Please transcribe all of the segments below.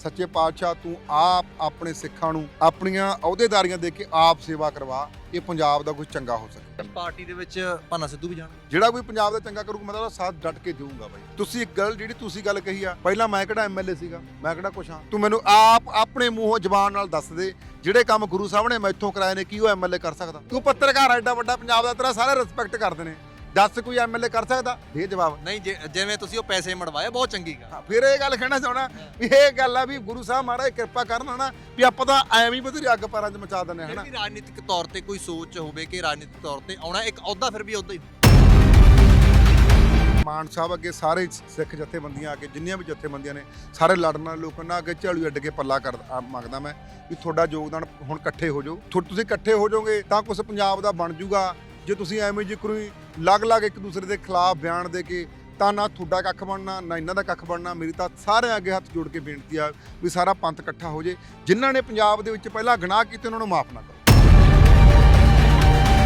ਸੱਚੇ ਪਾਤਸ਼ਾਹ ਤੂੰ ਆਪ ਆਪਣੇ ਸਿੱਖਾਂ ਨੂੰ ਆਪਣੀਆਂ ਅਹੁਦੇਦਾਰੀਆਂ ਦੇ ਕੇ ਆਪ ਸੇਵਾ ਕਰਵਾ। ਇਹ ਪੰਜਾਬ ਦਾ ਕੁਝ ਚੰਗਾ ਹੋ ਸਕੇ। ਪਾਰਟੀ ਦੇ ਵਿੱਚ ਭਾਨਾ ਸਿੱਧੂ ਵੀ ਜਾਣਗੇ। ਜਿਹੜਾ ਕੋਈ ਪੰਜਾਬ ਦਾ ਚੰਗਾ ਕਰੂਗਾ ਮੈਂ ਤਾਂ ਉਹਦਾ ਸਾਥ ਡਟ ਕੇ ਦੇਊਂਗਾ ਬਾਈ। ਤੁਸੀਂ ਇੱਕ ਗੱਲ ਜਿਹੜੀ ਤੁਸੀਂ ਗੱਲ ਕਹੀ ਆ ਪਹਿਲਾਂ ਮੈਂ ਕਿਹੜਾ ਐਮਐਲਏ ਸੀਗਾ? ਮੈਂ ਕਿਹੜਾ ਕੁਛ ਹਾਂ ਤੂੰ ਮੈਨੂੰ ਆਪ ਆਪਣੇ ਮੂੰਹੋਂ ਜ਼ਬਾਨ ਨਾਲ ਦੱਸ ਦੇ ਜਿਹੜੇ ਕੰਮ ਗੁਰੂ ਸਾਹਿਬ ਨੇ ਮੈਥੋਂ ਕਰਾਏ ਨੇ ਕੀ ਉਹ ਐਮਐਲਏ ਕਰ ਸਕਦਾ? ਤੂੰ ਪੱਤਰਕਾਰ ਐਡਾ ਵੱਡਾ ਪੰਜਾਬ ਦਾ ਤੇਰਾ ਸਾਰੇ ਰਿਸਪੈਕਟ ਕਰਦੇ ਨੇ। ਦੱਸ ਕੋਈ ਐਮਐਲਏ ਕਰ ਸਕਦਾ? ਦੇ ਜਵਾਬ ਨਹੀਂ ਜੇ- ਜਿਵੇਂ ਤੁਸੀਂ ਉਹ ਪੈਸੇ ਮੜਵਾਏ ਬਹੁਤ ਚੰਗੀ ਗੱਲ। ਹਾਂ, ਫਿਰ ਇਹ ਗੱਲ ਕਹਿਣਾ ਚਾਹਣਾ ਵੀ ਇਹ ਗੱਲ ਆ ਵੀ ਗੁਰੂ ਸਾਹਿਬ ਮਹਾਰਾਜ ਕਿਰਪਾ ਕਰਨ ਨਾ ਵੀ ਆਪਾਂ ਤਾਂ ਐਵੇਂ ਹੀ ਬਥੇਰੀ ਅੱਗ ਪਾਰਾਂ 'ਚ ਮਚਾ ਦਿੰਦੇ ਫਿਰ ਹਨਾ। ਵੀ ਰਾਜਨੀਤਿਕ ਤੌਰ ਤੇ ਕੋਈ ਸੋਚ ਹੋਵੇ ਕਿ ਰਾਜਨੀਤਿਕ ਤੌਰ ਤੇ ਆਉਣਾ ਇੱਕ ਅਹੁਦਾ ਫਿਰ ਵੀ ਅਹੁਦਾ ਹੀ। ਮਾਨ ਸਾਹਿਬ ਅੱਗੇ ਸਾਰੇ ਸਿੱਖ ਜਥੇਬੰਦੀਆਂ ਅੱਗੇ ਜਿੰਨੀਆਂ ਵੀ ਜਥੇਬੰਦੀਆਂ ਨੇ ਸਾਰੇ ਲੜਨ ਵਾਲੇ ਲੋਕਾਂ ਨਾਲ ਅੱਗੇ ਝਾੜੂ ਅੱਡ ਕੇ ਪੱਲਾ ਕਰ ਆ ਮੰਗਦਾ ਮੈਂ ਵੀ ਤੁਹਾਡਾ ਯੋਗਦਾਨ ਹੁਣ ਇਕੱਠੇ ਹੋ ਜਾਓ। ਥੋ- ਤੁਸੀਂ ਇਕੱਠੇ ਹੋ ਜਾਓਗੇ ਤਾਂ ਕੁਝ ਪੰਜਾਬ ਦਾ ਬਣ ਜਾਊਗਾ ਜੇ ਤੁਸੀਂ ਐਵੇਂ ਜੇ ਕੋਈ ਲੱਗ-ਲੱਗ ਇੱਕ ਦੂਸਰੇ ਦੇ ਖਿਲਾਫ ਬਿਆਨ ਦੇ ਕੇ ਤਾਂ ਨਾ ਤੁਹਾਡਾ ਕੱਖ ਬਣਨਾ, ਨਾ ਇਹਨਾਂ ਦਾ ਕੱਖ ਬਣਨਾ। ਮੇਰੀ ਤਾਂ ਸਾਰਿਆਂ ਅੱਗੇ ਹੱਥ ਜੋੜ ਕੇ ਬੇਨਤੀ ਆ ਵੀ ਸਾਰਾ ਪੰਥ ਇਕੱਠਾ ਹੋ ਜੇ। ਜਿਨ੍ਹਾਂ ਨੇ ਪੰਜਾਬ ਦੇ ਵਿੱਚ ਪਹਿਲਾਂ ਗੁਨਾਹ ਕੀਤੇ, ਉਹਨਾਂ ਨੂੰ ਮਾਫ ਨਾ ਕਰੋ।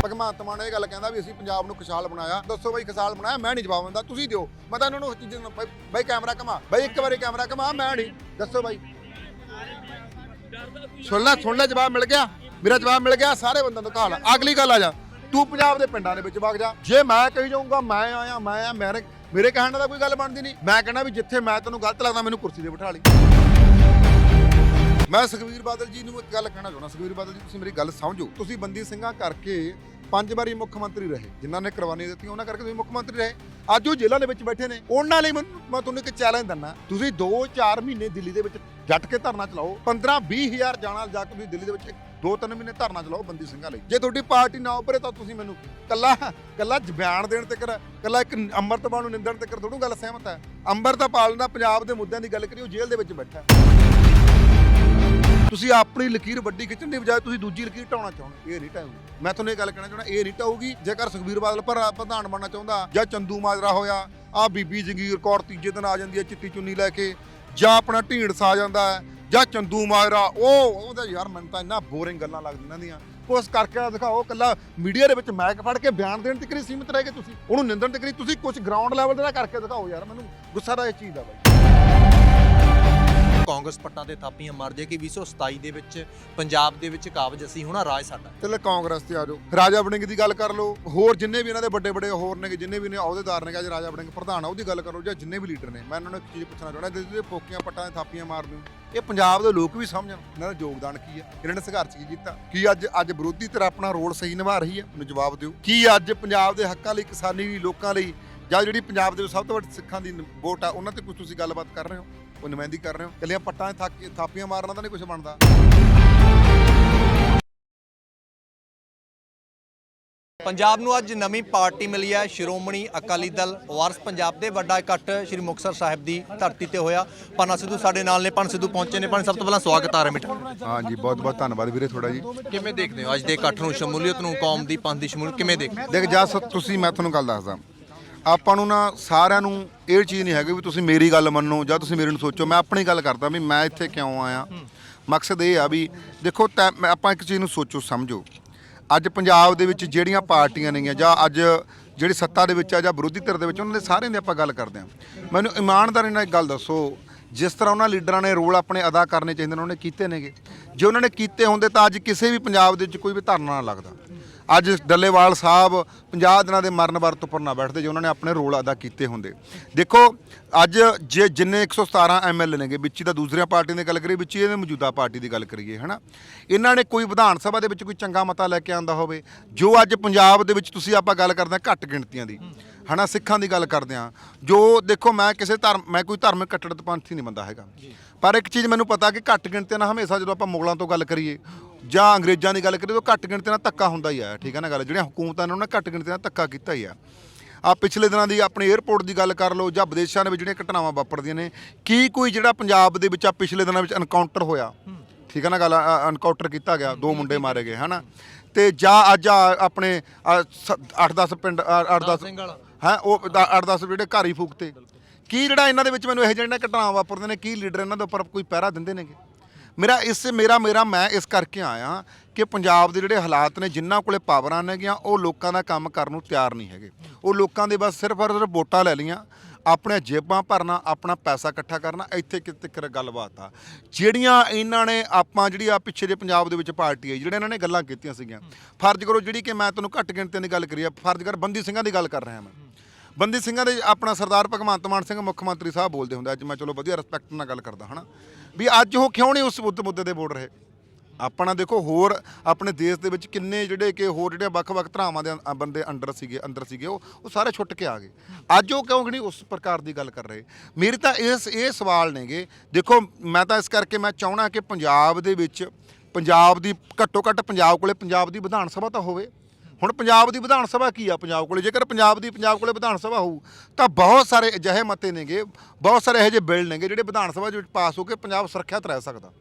ਭਗਵੰਤ ਮਾਨ ਇਹ ਗੱਲ ਕਹਿੰਦਾ ਵੀ ਅਸੀਂ ਪੰਜਾਬ ਨੂੰ ਖੁਸ਼ਹਾਲ ਬਣਾਇਆ। ਦੱਸੋ ਬਈ ਖੁਸ਼ਹਾਲ ਬਣਾਇਆ? ਮੈਂ ਨਹੀਂ ਜਵਾਬ ਦਿੰਦਾ, ਤੁਸੀਂ ਦਿਓ। ਮੈਂ ਤਾਂ ਇਹਨਾਂ ਨੂੰ ਚੀਜ਼ਾਂ ਨੂੰ ਬਈ- ਬਈ ਕੈਮਰਾ ਕਮਾ ਬਈ ਇੱਕ ਵਾਰੀ ਕੈਮਰਾ ਕਮਾ ਮੈਂ ਨਹੀਂ। ਦੱਸੋ ਬਈ। ਸੁਣ ਲੈ ਸੁਣ ਲੈ, ਜਵਾਬ ਮਿਲ ਗਿਆ। ਮੇਰਾ ਜਵਾਬ ਮਿਲ ਗਿਆ, ਸਾਰੇ ਬੰਦਿਆਂ ਨੂੰ ਕਹਾ ਅਗਲੀ ਗੱਲ ਆ ਜਾ। ਤੂੰ ਪੰਜਾਬ ਦੇ ਪਿੰਡਾਂ ਦੇ ਵਿੱਚ ਵਗ ਜਾ। ਜੇ ਮੈਂ ਕਹੀ ਜਾਊਂਗਾ, ਮੈਂ ਆਇਆ, ਮੈਂ ਆ ਮੇਰੇ ਮੇਰੇ ਕਹਿਣ ਦਾ ਕੋਈ ਗੱਲ ਬਣਦੀ ਨਹੀਂ। ਮੈਂ ਕਹਿੰਦਾ ਵੀ ਜਿੱਥੇ ਮੈਂ ਤੈਨੂੰ ਗਲਤ ਲੱਗਦਾ, ਮੈਨੂੰ ਕੁਰਸੀ ਤੇ ਬਿਠਾ ਲਈ। ਮੈਂ ਸੁਖਵੀਰ ਬਾਦਲ ਜੀ ਨੂੰ ਇੱਕ ਗੱਲ ਕਹਿਣਾ ਚਾਹੁੰਦਾ, ਸੁਖਵੀਰ ਬਾਦਲ ਜੀ, ਤੁਸੀਂ ਮੇਰੀ ਗੱਲ ਸਮਝੋ। ਤੁਸੀਂ ਬੰਦੀ ਸਿੰਘਾਂ ਕਰਕੇ ਪੰਜ ਵਾਰੀ ਮੁੱਖ ਮੰਤਰੀ ਰਹੇ, ਜਿਨ੍ਹਾਂ ਨੇ ਕੁਰਬਾਨੀ ਦਿੱਤੀ ਉਹਨਾਂ ਕਰਕੇ ਤੁਸੀਂ ਮੁੱਖ ਮੰਤਰੀ ਰਹੇ। ਅੱਜ ਉਹ ਜੇਲ੍ਹਾਂ ਦੇ ਵਿੱਚ ਬੈਠੇ ਨੇ। ਉਹਨਾਂ ਲਈ ਮੈਨੂੰ- ਮੈਂ ਤੁਹਾਨੂੰ ਇੱਕ ਚੈਲੰਜ ਦਿੰਦਾ। ਤੁਸੀਂ 2-4 ਮਹੀਨੇ ਦਿੱਲੀ ਦੇ ਵਿੱਚ ਜੱਟ ਕੇ ਧਰਨਾ ਚਲਾਓ। 15-20 ਹਜ਼ਾਰ ਜਾਣਾ ਜਾ ਕੇ ਤੁਸੀਂ ਦਿੱਲੀ ਦੇ ਵਿੱਚ 2-3 ਮਹੀਨੇ ਧਰਨਾ ਚਲਾਓ ਬੰਦੀ ਸਿੰਘਾਂ ਲਈ। ਜੇ ਤੁਹਾਡੀ ਪਾਰਟੀ ਨਾ ਉੱਭਰੇ ਤਾਂ ਤੁਸੀਂ ਮੈਨੂੰ ਕੱਲਾ ਕੱਲਾ ਬਿਆਨ ਦੇਣ ਤੇ ਕਰ ਕੱਲਾ ਇੱਕ ਅੰਮ੍ਰਿਤਪਾਲ ਨੂੰ ਨਿੰਦਣ ਤੇ ਕਰ ਥੋੜੂ ਗੱਲ ਸਹਿਮਤ ਹੈ। ਅੰਮ੍ਰਿਤਪਾਲ ਦਾ ਪੰਜਾਬ ਦੇ ਮੁੱਦਿਆਂ ਦੀ ਗੱਲ ਕਰੀ ਉਹ ਜੇਲ੍ਹ ਦੇ ਵਿੱਚ ਬੈਠਾ ਤੁਸੀਂ ਆਪਣੀ ਲਕੀਰ ਵੱਡੀ ਖਿੱਚਣ ਦੀ ਬਜਾਏ ਤੁਸੀਂ ਦੂਜੀ ਲਕੀਰ ਢਾਉਣਾ ਚਾਹੁੰਦੇ ਇਹ ਨਹੀਂ ਢਾਊਗੀ ਮੈਂ ਤੁਹਾਨੂੰ ਇਹ ਗੱਲ ਕਹਿਣਾ ਚਾਹੁੰਦਾ, ਇਹ ਨਹੀਂ ਢਾਊਗੀ, ਜੇਕਰ ਸੁਖਬੀਰ ਬਾਦਲ ਪਰ ਪ੍ਰਧਾਨ ਬਣਨਾ ਚਾਹੁੰਦਾ, ਜਾਂ ਚੰਦੂ ਮਾਜਰਾ ਹੋਇਆ ਆ ਬੀਬੀ ਜੰਗੀਰ ਕੌਰ ਤੀਜੇ ਦਿਨ ਆ ਜਾਂਦੀ ਹੈ ਚਿੱਟੀ ਚੁੰਨੀ ਲੈ ਕੇ, ਜਾਂ ਆਪਣਾ ਢੀਂਡਸ ਆ ਜਾਂਦਾ ਹੈ, ਜਾਂ ਚੰਦੂ ਮਾਜਰਾ, ਉਹ ਉਹਦਾ ਯਾਰ ਮੈਨੂੰ ਤਾਂ ਇੰਨਾ ਬੋਰਿੰਗ ਗੱਲਾਂ ਲੱਗਦੀਆਂ ਇਹਨਾਂ ਦੀਆਂ। ਉਸ ਕਰਕੇ ਦਿਖਾਓ ਕੱਲਾ ਮੀਡੀਆ ਦੇ ਵਿੱਚ ਮੈਕ ਫੜ ਕੇ ਬਿਆਨ ਦੇਣ ਤੱਕ ਹੀ ਸੀਮਿਤ ਰਹਿ ਗਏ ਤੁਸੀਂ। ਉਹਨੂੰ ਨਿੰਦਣ ਤੱਕ ਨਹੀਂ, ਤੁਸੀਂ ਕੁਝ ਗਰਾਊਂਡ ਲੈਵਲ ਤੇ ਕਰਕੇ ਦਿਖਾਓ ਯਾਰ, ਮੈਨੂੰ ਗੁੱਸਾ ਦਾ ਇਹ ਚੀਜ਼ ਦਾ ਬਾਈ। ਕਾਂਗਰਸ ਪੱਟਾਂ ਤੇ ਥਾਪੀਆਂ ਮਾਰ ਜੇ ਕਿ 2027 ਦੇ ਵਿੱਚ ਪੰਜਾਬ ਦੇ ਵਿੱਚ ਕਾਬਜ ਅਸੀਂ ਹੋਣਾ ਰਾਜ ਸਾਡਾ। ਚਲੋ ਕਾਂਗਰਸ ਤੇ ਆ ਜਾਓ। ਰਾਜਾ ਵੜਿੰਗ ਦੀ ਗੱਲ ਕਰ ਲਓ। ਹੋਰ ਜਿੰਨੇ ਵੀ ਇਹਨਾਂ ਦੇ ਵੱਡੇ ਵੱਡੇ ਹੋਰ ਨੇ ਜਿੰਨੇ ਵੀ ਨੇ ਅਹੁਦੇਦਾਰ ਨੇ ਅੱਜ ਰਾਜਾ ਵੜਿੰਗ ਪ੍ਰਧਾਨ ਆ ਉਹਦੀ ਗੱਲ ਕਰੋ ਜਾਂ ਜਿੰਨੇ ਵੀ ਲੀਡਰ ਨੇ। ਮੈਂ ਇਹਨਾਂ ਨੂੰ ਇੱਕ ਚੀਜ਼ ਪੁੱਛਣਾ ਚਾਹੁੰਦਾ ਜਿਹੜੇ ਫੋਕੀਆਂ ਪੱਟਾਂ ਤੇ ਥਾਪੀਆਂ ਮਾਰਦੇ ਹੋ ਇਹ ਪੰਜਾਬ ਦੇ ਲੋਕ ਵੀ ਸਮਝਣ। ਇਹਨਾਂ ਦਾ ਯੋਗਦਾਨ ਕੀ ਹੈ? ਇਹਨਾਂ ਨੇ ਸੰਘਰਸ਼ ਕੀ ਕੀਤਾ? ਕੀ ਅੱਜ ਅੱਜ ਵਿਰੋਧੀ ਧਿਰ ਆਪਣਾ ਰੋਲ ਸਹੀ ਨਿਭਾ ਰਹੀ ਹੈ? ਮੈਨੂੰ ਜਵਾਬ ਦਿਓ। ਕੀ ਅੱਜ ਪੰਜਾਬ ਦੇ ਹੱਕਾਂ ਲਈ, ਕਿਸਾਨੀ ਲਈ ਲੋਕਾਂ ਲਈ ਜਾਂ ਜਿਹੜੀ ਪੰਜਾਬ ਦੇ ਸਭ ਤੋਂ ਵੱਡੀ ਸਿੱਖਾਂ ਦੀ ਵੋਟ ਆ, ਉਹਨਾਂ ਤੇ ਕੁਝ ਤੁਸੀਂ ਗੱਲਬਾਤ ਕਰ ਰਹੇ ਹੋ? ਉਹ ਨੁਮਾਇੰਦੀ ਕਰ ਰਹੇ ਹੋ? ਕੱਲੀਆਂ ਪੱਟਾਂ ਤੇ ਥਾਕ- ਥਾਪੀਆਂ ਮਾਰਨਾ ਤਾਂ ਨਹੀਂ ਕੁਝ ਬਣਦਾ। ਪੰਜਾਬ ਨੂੰ ਅੱਜ ਨਵੀਂ ਪਾਰਟੀ ਮਿਲੀ ਹੈ। ਸ਼੍ਰੋਮਣੀ ਅਕਾਲੀ ਦਲ ਵਾਰਸ ਪੰਜਾਬ ਦੇ ਵੱਡਾ ਇਕੱਠ ਸ਼੍ਰੀ ਮੁਕਤਸਰ ਸਾਹਿਬ ਦੀ ਧਰਤੀ ਤੇ ਹੋਇਆ। ਪਨਾ ਸਿੱਧੂ ਸਾਡੇ ਨਾਲ ਨੇ। ਪਨ ਸਿੱਧੂ ਪਹੁੰਚੇ ਨੇ। ਪਨ ਸਭ ਤੋਂ ਪਹਿਲਾਂ ਸਵਾਗਤ ਆ ਰਿਹਾ ਮਿੱਠਾ ਹਾਂਜੀ ਬਹੁਤ ਬਹੁਤ ਧੰਨਵਾਦ ਵੀਰੇ ਤੁਹਾਡਾ ਜੀ। ਕਿਵੇਂ ਦੇਖਦੇ ਹੋ ਅੱਜ ਦੇ ਇਕੱਠ ਨੂੰ? ਸ਼ਮੂਲੀਅਤ ਨੂੰ ਕੌਮ ਦੀ ਪੰਥ ਦੀ ਸ਼ਮੂਲੀਅਤ ਕਿਵੇਂ ਦੇਖਦੇ? ਦੇਖ ਜਸ ਤੁਸੀਂ ਮੈਂ ਤੁਹਾਨੂੰ ਗੱਲ ਦੱਸਦਾ। ਆਪਾਂ ਨੂੰ ਨਾ ਸਾਰਿਆਂ ਨੂੰ ਇਹ ਚੀਜ਼ ਨਹੀਂ ਹੈਗੀ ਵੀ ਤੁਸੀਂ ਮੇਰੀ ਗੱਲ ਮੰਨੋ ਜਾਂ ਤੁਸੀਂ ਮੇਰੇ ਨੂੰ ਸੋਚੋ। ਮੈਂ ਆਪਣੀ ਗੱਲ ਕਰਦਾ ਵੀ ਮੈਂ ਇੱਥੇ ਕਿਉਂ ਆਇਆ। ਮਕਸਦ ਇਹ ਆ ਵੀ ਦੇਖੋ ਤੈ- ਮੈਂ- ਆਪਾਂ ਇੱਕ ਚੀਜ਼ ਨੂੰ ਸੋਚੋ ਸਮਝੋ। ਅੱਜ ਪੰਜਾਬ ਦੇ ਵਿੱਚ ਜਿਹੜੀਆਂ ਪਾਰਟੀਆਂ ਨੇਗੀਆਂ ਜਾਂ ਅੱਜ ਜਿਹੜੀ ਸੱਤਾ ਦੇ ਵਿੱਚ ਆ ਜਾਂ ਵਿਰੋਧੀ ਧਿਰ ਦੇ ਵਿੱਚ ਉਹਨਾਂ ਦੇ ਸਾਰਿਆਂ ਦੀ ਆਪਾਂ ਗੱਲ ਕਰਦੇ ਹਾਂ। ਮੈਨੂੰ ਇਮਾਨਦਾਰੀ ਨਾਲ ਇੱਕ ਗੱਲ ਦੱਸੋ ਜਿਸ ਤਰ੍ਹਾਂ ਉਹਨਾਂ ਲੀਡਰਾਂ ਨੇ ਰੋਲ ਆਪਣੇ ਅਦਾ ਕਰਨੇ ਚਾਹੀਦੇ ਨੇ ਉਹਨੇ ਕੀਤੇ ਨੇਗੇ। ਜੇ ਉਹਨਾਂ ਨੇ ਕੀਤੇ ਹੁੰਦੇ ਤਾਂ ਅੱਜ ਕਿਸੇ ਵੀ ਪੰਜਾਬ ਦੇ ਵਿੱਚ ਕੋਈ ਵੀ ਧਰਨਾ ਨਾ ਲੱਗਦਾ। ਅੱਜ ਡੱਲੇਵਾਲ ਸਾਹਿਬ 50 ਦਿਨਾਂ ਦੇ ਮਰਨ ਵਰਤ ਉੱਪਰ ਨਾ ਬੈਠਦੇ ਜੇ ਉਹਨਾਂ ਨੇ ਆਪਣੇ ਰੋਲ ਅਦਾ ਕੀਤੇ ਹੁੰਦੇ। ਦੇਖੋ, ਅੱਜ ਜੇ ਜਿੰਨੇ 117 ਐਮਐਲਏ ਨੇਗੇ, ਵਿੱਚ ਹੀ ਤਾਂ ਦੂਸਰੀਆਂ ਪਾਰਟੀਆਂ ਦੀ ਗੱਲ ਕਰੀਏ, ਵਿੱਚ ਹੀ ਇਹਦੇ ਮੌਜੂਦਾ ਪਾਰਟੀ ਦੀ ਗੱਲ ਕਰੀਏ, ਹਨਾ? ਇਹਨਾਂ ਨੇ ਕੋਈ ਵਿਧਾਨ ਸਭਾ ਦੇ ਵਿੱਚ ਕੋਈ ਚੰਗਾ ਮਤਾ ਲੈ ਕੇ ਆਂਦਾ ਹੋਵੇ, ਜੋ ਅੱਜ ਪੰਜਾਬ ਦੇ ਵਿੱਚ ਤੁਸੀਂ ਆਪਾਂ ਗੱਲ ਕਰਦੇ ਹਾਂ ਘੱਟ ਗਿਣਤੀਆਂ ਦੀ, ਹਨਾ? ਸਿੱਖਾਂ ਦੀ ਗੱਲ ਕਰਦੇ ਹਾਂ। ਜੋ ਦੇਖੋ, ਮੈਂ ਕਿਸੇ ਧਰਮ, ਮੈਂ ਕੋਈ ਧਰਮਿਕ ਕੱਟੜਪੰਥੀ ਨਹੀਂ ਬੰਦਾ ਹੈਗਾ। ਪਰ ਇੱਕ ਚੀਜ਼ ਮੈਨੂੰ ਪਤਾ ਕਿ ਘੱਟ ਗਿਣਤੀਆਂ ਨਾਲ ਹਮੇਸ਼ਾ ਜਦੋਂ ਆਪਾਂ ਮੁਗਲਾਂ ਤੋਂ ਗੱਲ ਕਰੀਏ ਜਾਂ ਅੰਗਰੇਜ਼ਾਂ ਦੀ ਗੱਲ ਕਰੀਏ ਤਾਂ ਘੱਟ ਗਿਣਤੀ ਨਾਲ ਧੱਕਾ ਹੁੰਦਾ ਹੀ ਆ ਠੀਕ ਹੈ ਨਾ ਗੱਲ? ਜਿਹੜੀਆਂ ਹਕੂਮਤਾਂ ਨੇ ਉਹਨਾਂ ਘੱਟ ਗਿਣਤੀ ਨਾਲ ਧੱਕਾ ਕੀਤਾ ਹੀ ਆ। ਆ ਪਿਛਲੇ ਦਿਨਾਂ ਦੀ ਆਪਣੇ 에ਅਰਪੋਰਟ ਦੀ ਗੱਲ ਕਰ ਲਓ ਜਾਂ ਵਿਦੇਸ਼ਾਂ ਦੇ ਵਿੱਚ ਜਿਹੜੀਆਂ ਘਟਨਾਵਾਂ ਵਾਪਰਦੀਆਂ ਨੇ ਕੀ ਕੋਈ ਜਿਹੜਾ ਪੰਜਾਬ ਦੇ ਵਿੱਚ ਆ ਪਿਛਲੇ ਦਿਨਾਂ ਵਿੱਚ ਐਨਕਾਊਂਟਰ ਹੋਇਆ? ਠੀਕ ਹੈ ਨਾ ਗੱਲ? ਐਨਕਾਊਂਟਰ ਕੀਤਾ ਗਿਆ ਦੋ ਮੁੰਡੇ ਮਾਰੇ ਗਏ ਹਨਾ? ਤੇ ਜਾਂ ਅੱਜ ਆਪਣੇ 8-10 ਪਿੰਡ 8-10 ਸਿੰਘ ਵਾਲਾ। ਹੈ ਉਹ 8-10 ਜਿਹੜੇ ਘਰ ਹੀ ਫੂਕਤੇ। ਕੀ ਜਿਹੜਾ ਇਹਨਾਂ ਦੇ ਵਿੱਚ ਮੈਨੂੰ ਇਹੋ ਜਿਹੇ ਜਿਹੜੀਆਂ ਘਟਨਾਵਾਂ ਵਾਪਰਦੇ ਨੇ ਕੀ ਲੀਡਰ ਇਹਨਾਂ ਦੇ ਉੱਪਰ ਕੋਈ ਪਹਿਰਾ ਦਿੰਦੇ ਨੇਗੇ? ਮੇਰਾ ਇਸ, ਮੇਰਾ ਮੇਰਾ, ਮੈਂ ਇਸ ਕਰਕੇ ਆਇਆ ਕਿ ਪੰਜਾਬ ਦੇ ਜਿਹੜੇ ਹਾਲਾਤ ਨੇ, ਜਿਨ੍ਹਾਂ ਕੋਲੇ ਪਾਵਰਾਂ ਨੇਗੀਆਂ ਉਹ ਲੋਕਾਂ ਦਾ ਕੰਮ ਕਰਨ ਨੂੰ ਤਿਆਰ ਨਹੀਂ ਹੈਗੇ। ਉਹ ਲੋਕਾਂ ਦੇ ਬਸ ਸਿਰਫ ਔਰ ਸਿਰਫ ਵੋਟਾਂ ਲੈ ਲਈਆਂ ਆਪਣੇ ਜੇਬਾਂ ਭਰਨਾ, ਆਪਣਾ ਪੈਸਾ ਇਕੱਠਾ ਕਰਨਾ, ਇੱਥੇ ਕਿਤੇ ਤੱਕ ਗੱਲਬਾਤ ਆ। ਜਿਹੜੀਆਂ ਇਹਨਾਂ ਨੇ ਆਪਾਂ ਜਿਹੜੀ ਆ ਪਿੱਛੇ ਜੇ ਪੰਜਾਬ ਦੇ ਵਿੱਚ ਪਾਰਟੀ ਆਈ ਜਿਹੜੇ ਇਹਨਾਂ ਨੇ ਗੱਲਾਂ ਕੀਤੀਆਂ ਸੀਗੀਆਂ। ਫਰਜ਼ ਕਰੋ ਜਿਹੜੀ ਕਿ ਮੈਂ ਤੁਹਾਨੂੰ ਘੱਟ ਗਿਣਤੀ ਦੀ ਗੱਲ ਕਰੀ ਆ, ਫਰਜ਼ ਕਰ ਬੰਦੀ ਸਿੰਘਾਂ ਦੀ ਗੱਲ ਕਰ ਰਿਹਾ ਮੈਂ। ਬੰਦੀ ਸਿੰਘਾਂ ਦੇ ਆਪਣਾ ਸਰਦਾਰ ਭਗਵੰਤ ਮਾਨ ਸਿੰਘ ਮੁੱਖ ਮੰਤਰੀ ਸਾਹਿਬ ਬੋਲਦੇ ਹੁੰਦੇ ਅੱਜ ਮੈਂ ਚਲੋ ਵਧੀਆ ਰਿਸਪੈਕਟ ਨਾਲ ਗੱਲ ਕਰਦਾ, ਹਨਾ? ਵੀ ਅੱਜ ਉਹ ਕਿਉਂ ਨਹੀਂ ਉਸ ਮੁੱਦੇ ਮੁੱਦੇ ਤੇ ਬੋਲ ਰਹੇ? ਆਪਣਾ ਦੇਖੋ, ਹੋਰ ਆਪਣੇ ਦੇਸ਼ ਦੇ ਵਿੱਚ ਕਿੰਨੇ ਜਿਹੜੇ ਕਿ ਹੋਰ ਜਿਹੜੇ ਵੱਖ-ਵੱਖ ਧਰਾਵਾਂ ਦੇ ਅੰ- ਬੰਦੇ ਅੰਡਰ ਸੀਗੇ, ਅੰਦਰ ਸੀਗੇ, ਉਹ ਉਹ ਸਾਰੇ ਛੁੱਟ ਕੇ ਆ ਗਏ। ਅੱਜ ਉਹ ਕਿਉਂ ਨਹੀਂ ਉਸ ਪ੍ਰਕਾਰ ਦੀ ਗੱਲ ਕਰ ਰਹੇ? ਮੇਰੇ ਤਾਂ ਇਸ ਇਹ ਸਵਾਲ ਨੇਗੇ। ਦੇਖੋ, ਮੈਂ ਤਾਂ ਇਸ ਕਰਕੇ ਮੈਂ ਚਾਹਣਾ ਕਿ ਪੰਜਾਬ ਦੇ ਵਿੱਚ ਪੰਜਾਬ ਦੀ ਘੱਟੋ ਘੱਟ ਪੰਜਾਬ ਕੋਲੇ ਪੰਜਾਬ ਦੀ ਵਿਧਾਨ ਸਭਾ ਤਾਂ ਹੋਵੇ। ਹੁਣ ਪੰਜਾਬ ਦੀ ਵਿਧਾਨ ਸਭਾ ਕੀ ਆ ਪੰਜਾਬ ਕੋਲੇ? ਜੇਕਰ ਪੰਜਾਬ ਦੀ ਪੰਜਾਬ ਕੋਲੇ ਵਿਧਾਨ ਸਭਾ ਹੋਊ, ਤਾਂ ਬਹੁਤ ਸਾਰੇ ਅਜਿਹੇ ਮਤੇ ਨੇਗੇ, ਬਹੁਤ ਸਾਰੇ ਇਹੋ ਜਿਹੇ ਬਿੱਲ ਨੇਗੇ ਜਿਹੜੇ ਵਿਧਾਨ ਸਭਾ ਦੇ ਵਿੱਚ ਪਾਸ ਹੋ ਕੇ ਪੰਜਾਬ ਸੁਰੱਖਿਅਤ ਰਹਿ ਸਕਦਾ।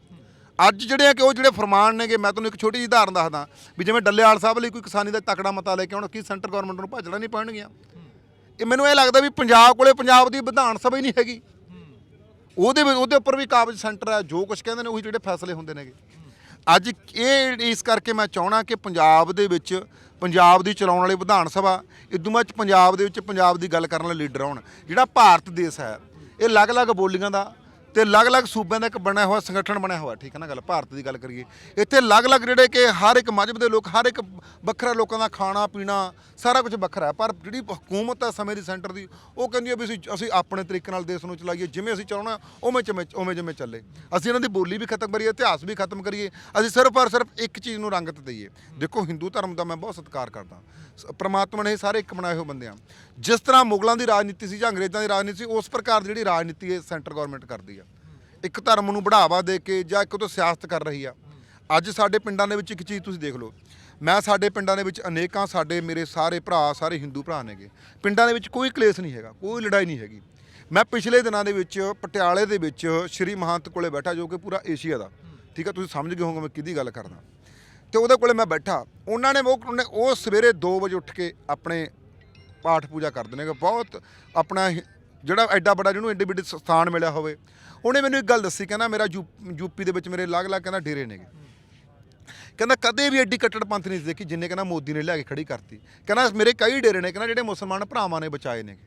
ਅੱਜ ਜਿਹੜੇ ਆ ਕਿ ਉਹ ਜਿਹੜੇ ਫਰਮਾਨ ਨੇਗੇ, ਮੈਂ ਤੁਹਾਨੂੰ ਇੱਕ ਛੋਟੀ ਜਿਹੀ ਉਦਾਹਰਨ ਦੱਸਦਾ ਵੀ ਜਿਵੇਂ ਡੱਲੇਵਾਲ ਸਾਹਿਬ ਲਈ ਕੋਈ ਕਿਸਾਨੀ ਦਾ ਤਕੜਾ ਮਤਾ ਲੈ ਕੇ ਆਉਣ ਕੀ ਸੈਂਟਰ ਗਵਰਨਮੈਂਟ ਨੂੰ ਭਾਜੜਾ ਨਹੀਂ ਪੈਣਗੀਆਂ ਇਹ ਮੈਨੂੰ ਇਹ ਲੱਗਦਾ ਵੀ ਪੰਜਾਬ ਕੋਲੇ ਪੰਜਾਬ ਦੀ ਵਿਧਾਨ ਸਭਾ ਹੀ ਨਹੀਂ ਹੈਗੀ। ਉਹਦੇ ਵਿੱਚ- ਉਹਦੇ ਉੱਪਰ ਵੀ ਕਾਬਜ ਸੈਂਟਰ ਹੈ ਜੋ ਕੁਝ ਕਹਿੰਦੇ ਨੇ ਉਹੀ ਜਿਹੜੇ ਫੈਸਲੇ ਹੁੰਦੇ ਨੇਗੇ। ਅੱਜ ਇਹ ਇਸ ਕਰਕੇ ਮੈਂ ਚਾਹਣਾ ਕਿ ਪੰਜਾਬ ਦੇ ਵਿੱਚ ਪੰਜਾਬ ਦੀ ਚਲਾਉਣ ਵਾਲੇ ਵਿਧਾਨ ਸਭਾ ਇਦੋਂ ਬਾਅਦ 'ਚ ਪੰਜਾਬ ਦੇ ਵਿੱਚ ਪੰਜਾਬ ਦੀ ਗੱਲ ਕਰਨ ਵਾਲੇ ਲੀਡਰ ਆਉਣ। ਜਿਹੜਾ ਭਾਰਤ ਦੇਸ਼ ਹੈ, ਇਹ ਅਲੱਗ-ਅਲੱਗ ਬੋਲੀਆਂ ਦਾ ਤੇ ਅਲੱਗ-ਅਲੱਗ ਸੂਬਿਆਂ ਦਾ ਇੱਕ ਬਣਿਆ ਹੋਇਆ ਸੰਗਠਨ ਬਣਿਆ ਹੋਇਆ, ਠੀਕ ਹੈ ਨਾ ਗੱਲ? ਭਾਰਤ ਦੀ ਗੱਲ ਕਰੀਏ। ਇੱਥੇ ਅਲੱਗ-ਅਲੱਗ ਜਿਹੜੇ ਕਿ ਹਰ ਇੱਕ ਮਜ਼ਹਬ ਦੇ ਲੋਕ, ਹਰ ਇੱਕ ਵੱਖਰਾ ਲੋਕਾਂ ਦਾ ਖਾਣਾ, ਪੀਣਾ, ਸਾਰਾ ਕੁਝ ਵੱਖਰਾ ਹੈ। ਪਰ ਜਿਹੜੀ ਹਕੂਮਤ ਹੈ ਸਮੇਂ ਦੀ ਸੈਂਟਰ ਦੀ, ਉਹ ਕਹਿੰਦੀ ਹੈ ਵੀ ਅਸੀਂ ਅਸੀਂ ਆਪਣੇ ਤਰੀਕੇ ਨਾਲ ਦੇਸ਼ ਨੂੰ ਚਲਾਈਏ, ਜਿਵੇਂ ਅਸੀਂ ਚਲਾਉਣਾ ਉਵੇਂ ਜਿਵੇਂ ਉਵੇਂ ਜਿਵੇਂ ਚੱਲੇ। ਅਸੀਂ ਇਹਨਾਂ ਦੀ ਬੋਲੀ ਵੀ ਖਤਮ ਕਰੀਏ, ਇਤਿਹਾਸ ਵੀ ਖਤਮ ਕਰੀਏ। ਅਸੀਂ ਸਿਰਫ ਔਰ ਸਿਰਫ ਇੱਕ ਚੀਜ਼ ਨੂੰ ਰੰਗਤ ਦਈਏ। ਦੇਖੋ, ਹਿੰਦੂ ਧਰਮ ਦਾ ਮੈਂ ਬਹੁਤ ਸਤਿਕਾਰ ਕਰਦਾ। ਸ- ਪ੍ਰਮਾਤਮਾ ਨੇ ਸਾਰੇ ਇੱਕ ਬਣਾਏ ਹੋਏ ਬੰਦੇ ਆ। ਜਿਸ ਤਰ੍ਹਾਂ ਮੁਗਲਾਂ ਦੀ ਰਾਜਨੀਤੀ ਸੀ ਜਾਂ ਅੰਗਰੇਜ਼ਾਂ ਦੀ ਰਾਜਨੀਤੀ ਸੀ, ਉਸ ਪ੍ਰਕਾਰ ਦੀ ਜਿਹੜੀ ਰਾਜਨੀਤੀ ਇਹ ਸੈਂਟਰ ਗਵਰਨਮੈਂਟ ਕਰਦੀ ਆ। ਇੱਕ ਧਰਮ ਨੂੰ ਬੜਾਵਾ ਦੇ ਕੇ ਜਾਂ ਇੱਕ ਤੋਂ ਸਿਆਸਤ ਕਰ ਰਹੀ ਆ। ਅੱਜ ਸਾਡੇ ਪਿੰਡਾਂ ਦੇ ਵਿੱਚ ਇੱਕ ਚੀਜ਼ ਤੁਸੀਂ ਦੇਖ ਲਓ। ਮੈਂ ਸਾਡੇ ਪਿੰਡਾਂ ਦੇ ਵਿੱਚ ਅਨੇਕਾਂ ਸਾਡੇ ਮੇਰੇ ਸਾਰੇ ਭਰਾ, ਸਾਰੇ ਹਿੰਦੂ ਭਰਾ ਨੇਗੇ। ਪਿੰਡਾਂ ਦੇ ਵਿੱਚ ਕੋਈ ਕਲੇਸ਼ ਨਹੀਂ ਹੈਗਾ, ਕੋਈ ਲੜਾਈ ਨਹੀਂ ਹੈਗੀ। ਮੈਂ ਪਿਛਲੇ ਦਿਨਾਂ ਦੇ ਵਿੱਚ ਪਟਿਆਲੇ ਦੇ ਵਿੱਚ ਸ਼੍ਰੀ ਮਹੰਤ ਕੋਲੇ ਬੈਠਾ ਜੋ ਕਿ ਪੂਰਾ ਏਸ਼ੀਆ ਦਾ। ਠੀਕ ਆ, ਤੁਸੀਂ ਸਮਝ ਗਏ ਹੋਵੋਗੇ ਮੈਂ ਕਿਹਦੀ ਗੱਲ ਕਰਦਾ। ਤੇ ਉਹਦੇ ਕੋਲੇ ਮੈਂ ਬੈਠਾ। ਉਹਨਾਂ ਨੇ ਉਹ ਉਹ ਸਵੇਰੇ 2 ਵਜੇ ਉੱਠ ਕੇ ਆਪਣੇ ਪਾਠ ਪੂਜਾ ਕਰਦੇ ਨੇ ਬਹੁਤ ਆਪਣਾ ਜਿਹੜਾ ਐਡਾ ਵੱਡਾ ਜਿਹਨੂੰ ਐਡੀ ਵੱਡੇ ਸਥਾਨ ਮਿਲਿਆ ਹੋਵੇ। ਉਹਨੇ ਮੈਨੂੰ ਇੱਕ ਗੱਲ ਦੱਸੀ, ਕਹਿੰਦਾ ਮੇਰਾ ਯੂ- ਯੂਪੀ ਦੇ ਵਿੱਚ ਮੇਰੇ ਅਲੱਗ-ਅਲੱਗ ਕਹਿੰਦਾ ਡੇਰੇ ਨੇਗੇ। ਕਹਿੰਦਾ ਕਦੇ ਵੀ ਐਡੀ ਕੱਟੜਪੰਥ ਨਹੀਂ ਸੀ ਦੇਖੀ ਜਿੰਨੇ ਕਹਿੰਦਾ ਮੋਦੀ ਨੇ ਲਿਆ ਕੇ ਖੜੀ ਕਰਤੀ। ਕਹਿੰਦਾ ਮੇਰੇ ਕਈ ਡੇਰੇ ਨੇ, ਕਹਿੰਦਾ ਜਿਹੜੇ ਮੁਸਲਮਾਨ ਭਰਾਵਾਂ ਨੇ ਬਚਾਏ ਨੇਗੇ।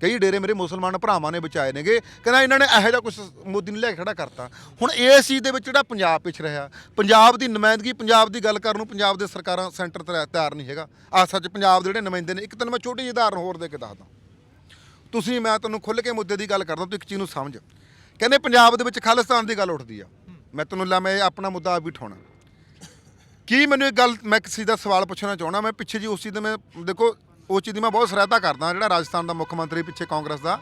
ਕਈ ਡੇਰੇ ਮੇਰੇ ਮੁਸਲਮਾਨ ਭਰਾਵਾਂ ਨੇ ਬਚਾਏ ਨੇਗੇ, ਕਹਿੰਦਾ ਇਹਨਾਂ ਨੇ ਇਹੋ ਜਿਹਾ ਕੁਝ ਮੋਦੀ ਨੇ ਲਿਆ ਕੇ ਖੜਾ ਕਰਤਾ। ਹੁਣ ਇਸ ਚੀਜ਼ ਦੇ ਵਿੱਚ ਜਿਹੜਾ ਪੰਜਾਬ ਪਿਛ ਰਿਹਾ, ਪੰਜਾਬ ਦੀ ਨੁਮਾਇੰਦਗੀ, ਪੰਜਾਬ ਦੀ ਗੱਲ ਕਰਨ ਨੂੰ ਪੰਜਾਬ ਦੇ ਸਰਕਾਰਾਂ ਸੈਂਟਰ ਤੇ ਤਿਆਰ ਨਹੀਂ ਹੈਗਾ। ਆ ਸੱਚ ਪੰਜਾਬ ਦੇ ਜਿਹੜੇ ਨੁਮਾਇੰਦੇ ਨੇ, ਇੱਕ ਤੈਨੂੰ ਮੈਂ ਛੋਟੀ ਜਿਹੀ ਉਦਾਹਰਨ ਹੋਰ ਦੇ ਕੇ ਦੱਸਦਾ। ਤੁਸੀਂ, ਮੈਂ ਤੁਹਾਨੂੰ ਖੁੱਲ੍ਹ ਕੇ ਮੁੱਦੇ ਦੀ ਗੱਲ ਕਰਦਾ ਤੂੰ ਇੱਕ ਚੀਜ਼ ਨੂੰ ਸਮਝ। ਕਹਿੰਦੇ ਪੰਜਾਬ ਦੇ ਵਿੱਚ ਖਾਲਿਸਤਾਨ ਦੀ ਗੱਲ ਉੱਠਦੀ ਆ। ਮੈਂ ਤੁਹਾਨੂੰ ਲਾ, ਮੈਂ ਇਹ ਆਪਣਾ ਮੁੱਦਾ ਆਪ ਵੀ ਉਠਾਉਣਾ। ਕੀ ਮੈਨੂੰ ਇੱਕ ਗੱਲ, ਮੈਂ ਕਿਸੇ ਦਾ ਸਵਾਲ ਪੁੱਛਣਾ ਚਾਹਣਾ ਮੈਂ ਪਿੱਛੇ ਜੀ ਉਸ ਚੀਜ਼ ਦੇ ਮੈਂ, ਦੇਖੋ, ਉਸ ਚੀਜ਼ ਦੀ ਮੈਂ ਬਹੁਤ ਸਰਾਹਤਾ ਕਰਦਾ, ਜਿਹੜਾ ਰਾਜਸਥਾਨ ਦਾ ਮੁੱਖ ਮੰਤਰੀ ਪਿੱਛੇ ਕਾਂਗਰਸ ਦਾ।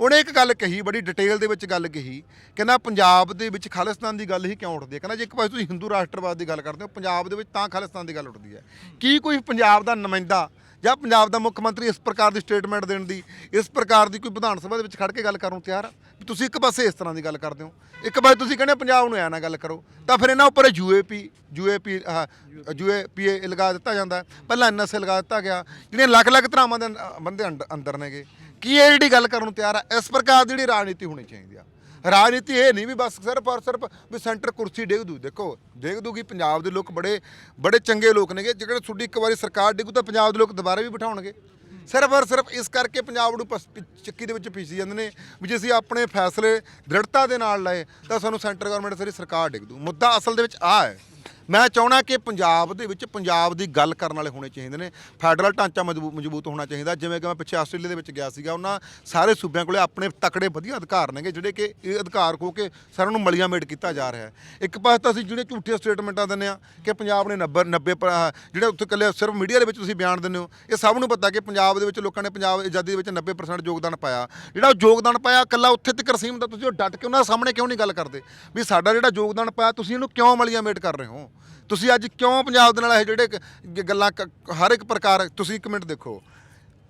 ਉਹਨੇ ਇੱਕ ਗੱਲ ਕਹੀ, ਬੜੀ ਡਿਟੇਲ ਦੇ ਵਿੱਚ ਗੱਲ ਕਹੀ, ਕਹਿੰਦਾ ਪੰਜਾਬ ਦੇ ਵਿੱਚ ਖਾਲਿਸਤਾਨ ਦੀ ਗੱਲ ਹੀ ਕਿਉਂ ਉੱਠਦੀ ਹੈ ਕਹਿੰਦਾ ਜੇ ਇੱਕ ਪਾਸੇ ਤੁਸੀਂ ਹਿੰਦੂ ਰਾਸ਼ਟਰਵਾਦ ਦੀ ਗੱਲ ਕਰਦੇ ਹੋ, ਪੰਜਾਬ ਦੇ ਵਿੱਚ ਤਾਂ ਖਾਲਿਸਤਾਨ ਦੀ ਗੱਲ ਉੱਠਦੀ ਹੈ ਕੀ ਕੋਈ ਪੰਜਾਬ ਦਾ ਨੁਮਾਇੰਦਾ ਜਾਂ ਪੰਜਾਬ ਦਾ ਮੁੱਖ ਮੰਤਰੀ ਇਸ ਪ੍ਰਕਾਰ ਦੀ ਸਟੇਟਮੈਂਟ ਦੇਣ ਦੀ, ਇਸ ਪ੍ਰਕਾਰ ਦੀ ਕੋਈ ਵਿਧਾਨ ਸਭਾ ਦੇ ਵਿੱਚ ਖੜ ਕੇ ਗੱਲ ਕਰਨ ਨੂੰ ਤਿਆਰ ਆ? ਵੀ ਤੁਸੀਂ ਇੱਕ ਪਾਸੇ ਇਸ ਤਰ੍ਹਾਂ ਦੀ ਗੱਲ ਕਰਦੇ ਹੋ। ਇੱਕ ਪਾਸੇ ਤੁਸੀਂ ਕਹਿੰਦੇ ਹੋ ਪੰਜਾਬ ਨੂੰ ਐ ਨਾ ਗੱਲ ਕਰੋ। ਤਾਂ ਫਿਰ ਇਹਨਾਂ ਉੱਪਰ ਯੂਏਪੀ ਯੂਏਪੀ ਯੂਏਪੀਏ ਲਗਾ ਦਿੱਤਾ ਜਾਂਦਾ ਹੈ। ਪਹਿਲਾਂ ਐਨਐਸਏ ਲਗਾ ਦਿੱਤਾ ਗਿਆ। ਜਿਹੜੀਆਂ ਲੱਖ ਲੱਖ ਧਰਾਵਾਂ ਦੇ ਅੰਦ- ਬੰਦੇ ਅੰਡ- ਅੰਦਰ ਨੇਗੇ। ਕੀ ਇਹ ਜਿਹੜੀ ਗੱਲ ਕਰਨ ਨੂੰ ਤਿਆਰ ਆ? ਇਸ ਪ੍ਰਕਾਰ ਦੀ ਜਿਹੜੀ ਰਾਜਨੀਤੀ ਹੋਣੀ ਚਾਹੀਦੀ ਆ। ਰਾਜਨੀਤੀ ਇਹ ਨਹੀਂ ਵੀ ਬਸ ਸਿਰਫ ਔਰ ਸਿਰਫ ਵੀ ਸੈਂਟਰ ਕੁਰਸੀ ਡੇਗ ਦੂ। ਦੇਖੋ, ਡੇਗ ਦੂਗੀ, ਪੰਜਾਬ ਦੇ ਲੋਕ ਬੜੇ ਬੜੇ ਚੰਗੇ ਲੋਕ ਨੇਗੇ। ਜਿਹੜੇ ਤੁਹਾਡੀ ਇੱਕ ਵਾਰੀ ਸਰਕਾਰ ਡਿੱਗੂ ਤਾਂ ਪੰਜਾਬ ਦੇ ਲੋਕ ਦੁਬਾਰਾ ਵੀ ਬਿਠਾਉਣਗੇ। ਸਿਰਫ ਔਰ ਸਿਰਫ ਇਸ ਕਰਕੇ ਪੰਜਾਬ ਨੂੰ ਪਸ- ਚੱਕੀ ਦੇ ਵਿੱਚ ਪੀਸੀ ਜਾਂਦੇ ਨੇ ਵੀ ਜੇ ਅਸੀਂ ਆਪਣੇ ਫੈਸਲੇ ਦ੍ਰਿੜਤਾ ਦੇ ਨਾਲ ਲਏ, ਤਾਂ ਸਾਨੂੰ ਸੈਂਟਰ ਗਵਰਨਮੈਂਟ ਸਾਰੀ ਸਰਕਾਰ ਡਿੱਗ ਦੂ। ਮੁੱਦਾ ਅਸਲ ਦੇ ਵਿੱਚ ਆ ਹੈ ਮੈਂ ਚਾਹਣਾ ਕਿ ਪੰਜਾਬ ਦੇ ਵਿੱਚ ਪੰਜਾਬ ਦੀ ਗੱਲ ਕਰਨ ਵਾਲੇ ਹੋਣੇ ਚਾਹੀਦੇ ਨੇ। ਫੈਡਰਲ ਢਾਂਚਾ ਮਜ਼ਬੂਤ ਮਜ਼ਬੂਤ ਹੋਣਾ ਚਾਹੀਦਾ। ਜਿਵੇਂ ਕਿ ਮੈਂ ਪਿੱਛੇ ਆਸਟ੍ਰੇਲੀਆ ਦੇ ਵਿੱਚ ਗਿਆ ਸੀਗਾ, ਉਹਨਾਂ ਸਾਰੇ ਸੂਬਿਆਂ ਕੋਲੇ ਆਪਣੇ ਤਕੜੇ ਵਧੀਆ ਅਧਿਕਾਰ ਨੇਗੇ, ਜਿਹੜੇ ਕਿ ਇਹ ਅਧਿਕਾਰ ਖੋ ਕੇ ਸਾਰਿਆਂ ਨੂੰ ਮਲੀਆਂ ਮੇਟ ਕੀਤਾ ਜਾ ਰਿਹਾ ਹੈ। ਇੱਕ ਪਾਸੇ ਤਾਂ ਅਸੀਂ ਜਿਹੜੇ ਝੂਠੀਆਂ ਸਟੇਟਮੈਂਟਾਂ ਦਿੰਦੇ ਆ ਕਿ ਪੰਜਾਬ ਨੇ 90 90 ਜਿਹੜੇ ਉੱਥੇ ਇਕੱਲੇ ਸਿਰਫ ਮੀਡੀਆ ਦੇ ਵਿੱਚ ਤੁਸੀਂ ਬਿਆਨ ਦਿੰਦੇ ਹੋ, ਇਹ ਸਭ ਨੂੰ ਪਤਾ ਕਿ ਪੰਜਾਬ ਦੇ ਵਿੱਚ ਲੋਕਾਂ ਨੇ ਪੰਜਾਬ ਆਜ਼ਾਦੀ ਦੇ ਵਿੱਚ 90% ਯੋਗਦਾਨ ਪਾਇਆ। ਜਿਹੜਾ ਉਹ ਯੋਗਦਾਨ ਪਾਇਆ, ਇਕੱਲਾ ਉੱਥੇ ਤੱਕ ਸੀਮਤ ਆ, ਤੁਸੀਂ ਉਹ ਡਟ ਕੇ ਉਹਨਾਂ ਸਾਹਮਣੇ ਕਿਉਂ ਨਹੀਂ ਗੱਲ ਕਰਦੇ? ਵੀ ਸਾਡਾ ਜਿਹੜਾ ਯੋਗਦਾਨ ਪਾਇਆ, ਤੁਸੀਂ ਇਹਨੂੰ ਕਿਉਂ ਮਲੀਆਂ ਮੇਟ ਕਰ ਰਹੇ ਹੋ? ਤੁਸੀਂ ਅੱਜ ਕਿਉਂ ਪੰਜਾਬ ਦੇ ਨਾਲ ਇਹ ਜਿਹੜੇ ਗ- ਗੱਲਾਂ ਕ- ਹਰ ਇੱਕ ਪ੍ਰਕਾਰ, ਤੁਸੀਂ ਇੱਕ ਮਿੰਟ ਦੇਖੋ।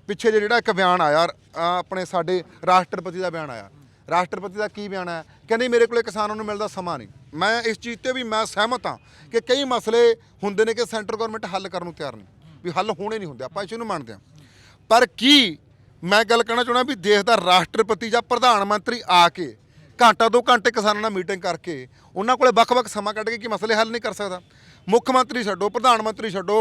ਪਿੱਛੇ ਜੇ ਜਿਹੜਾ ਇੱਕ ਬਿਆਨ ਆਇਆ ਅਹ ਆਪਣੇ ਸਾਡੇ ਰਾਸ਼ਟਰਪਤੀ ਦਾ ਬਿਆਨ ਆਇਆ। ਰਾਸ਼ਟਰਪਤੀ ਦਾ ਕੀ ਬਿਆਨ ਆਇਆ? ਕਹਿੰਦੇ ਮੇਰੇ ਕੋਲੇ ਕਿਸਾਨਾਂ ਨੂੰ ਮਿਲਦਾ ਸਮਾਂ ਨਹੀਂ। ਮੈਂ ਇਸ ਚੀਜ਼ ਤੇ ਵੀ ਮੈਂ ਸਹਿਮਤ ਹਾਂ ਕਿ ਕਈ ਮਸਲੇ ਹੁੰਦੇ ਨੇ ਕਿ ਸੈਂਟਰ ਗਵਰਨਮੈਂਟ ਹੱਲ ਕਰਨ ਨੂੰ ਤਿਆਰ ਨਹੀਂ। ਵੀ ਹੱਲ ਹੋਣੇ ਨਹੀਂ ਹੁੰਦੇ, ਆਪਾਂ ਇਸ ਨੂੰ ਮੰਨਦੇ ਹਾਂ। ਪਰ ਕੀ ਮੈਂ ਗੱਲ ਕਹਿਣਾ ਚਾਹੁੰਦਾ ਵੀ ਦੇਸ਼ ਦਾ ਰਾਸ਼ਟਰਪਤੀ ਜਾਂ ਪ੍ਰਧਾਨ ਮੰਤਰੀ ਆ ਕੇ ਘੰਟਾ, ਦੋ ਘੰਟੇ ਕਿਸਾਨਾਂ ਨਾਲ ਮੀਟਿੰਗ ਕਰਕੇ ਉਹਨਾਂ ਕੋਲੇ ਵੱਖ-ਵੱਖ ਸਮਾਂ ਕੱਢ ਕੇ ਕੀ ਮਸਲੇ ਹੱਲ ਨਹੀਂ ਕਰ ਸਕਦਾ। ਮੁੱਖ ਮੰਤਰੀ ਛੱਡੋ, ਪ੍ਰਧਾਨ ਮੰਤਰੀ ਛੱਡੋ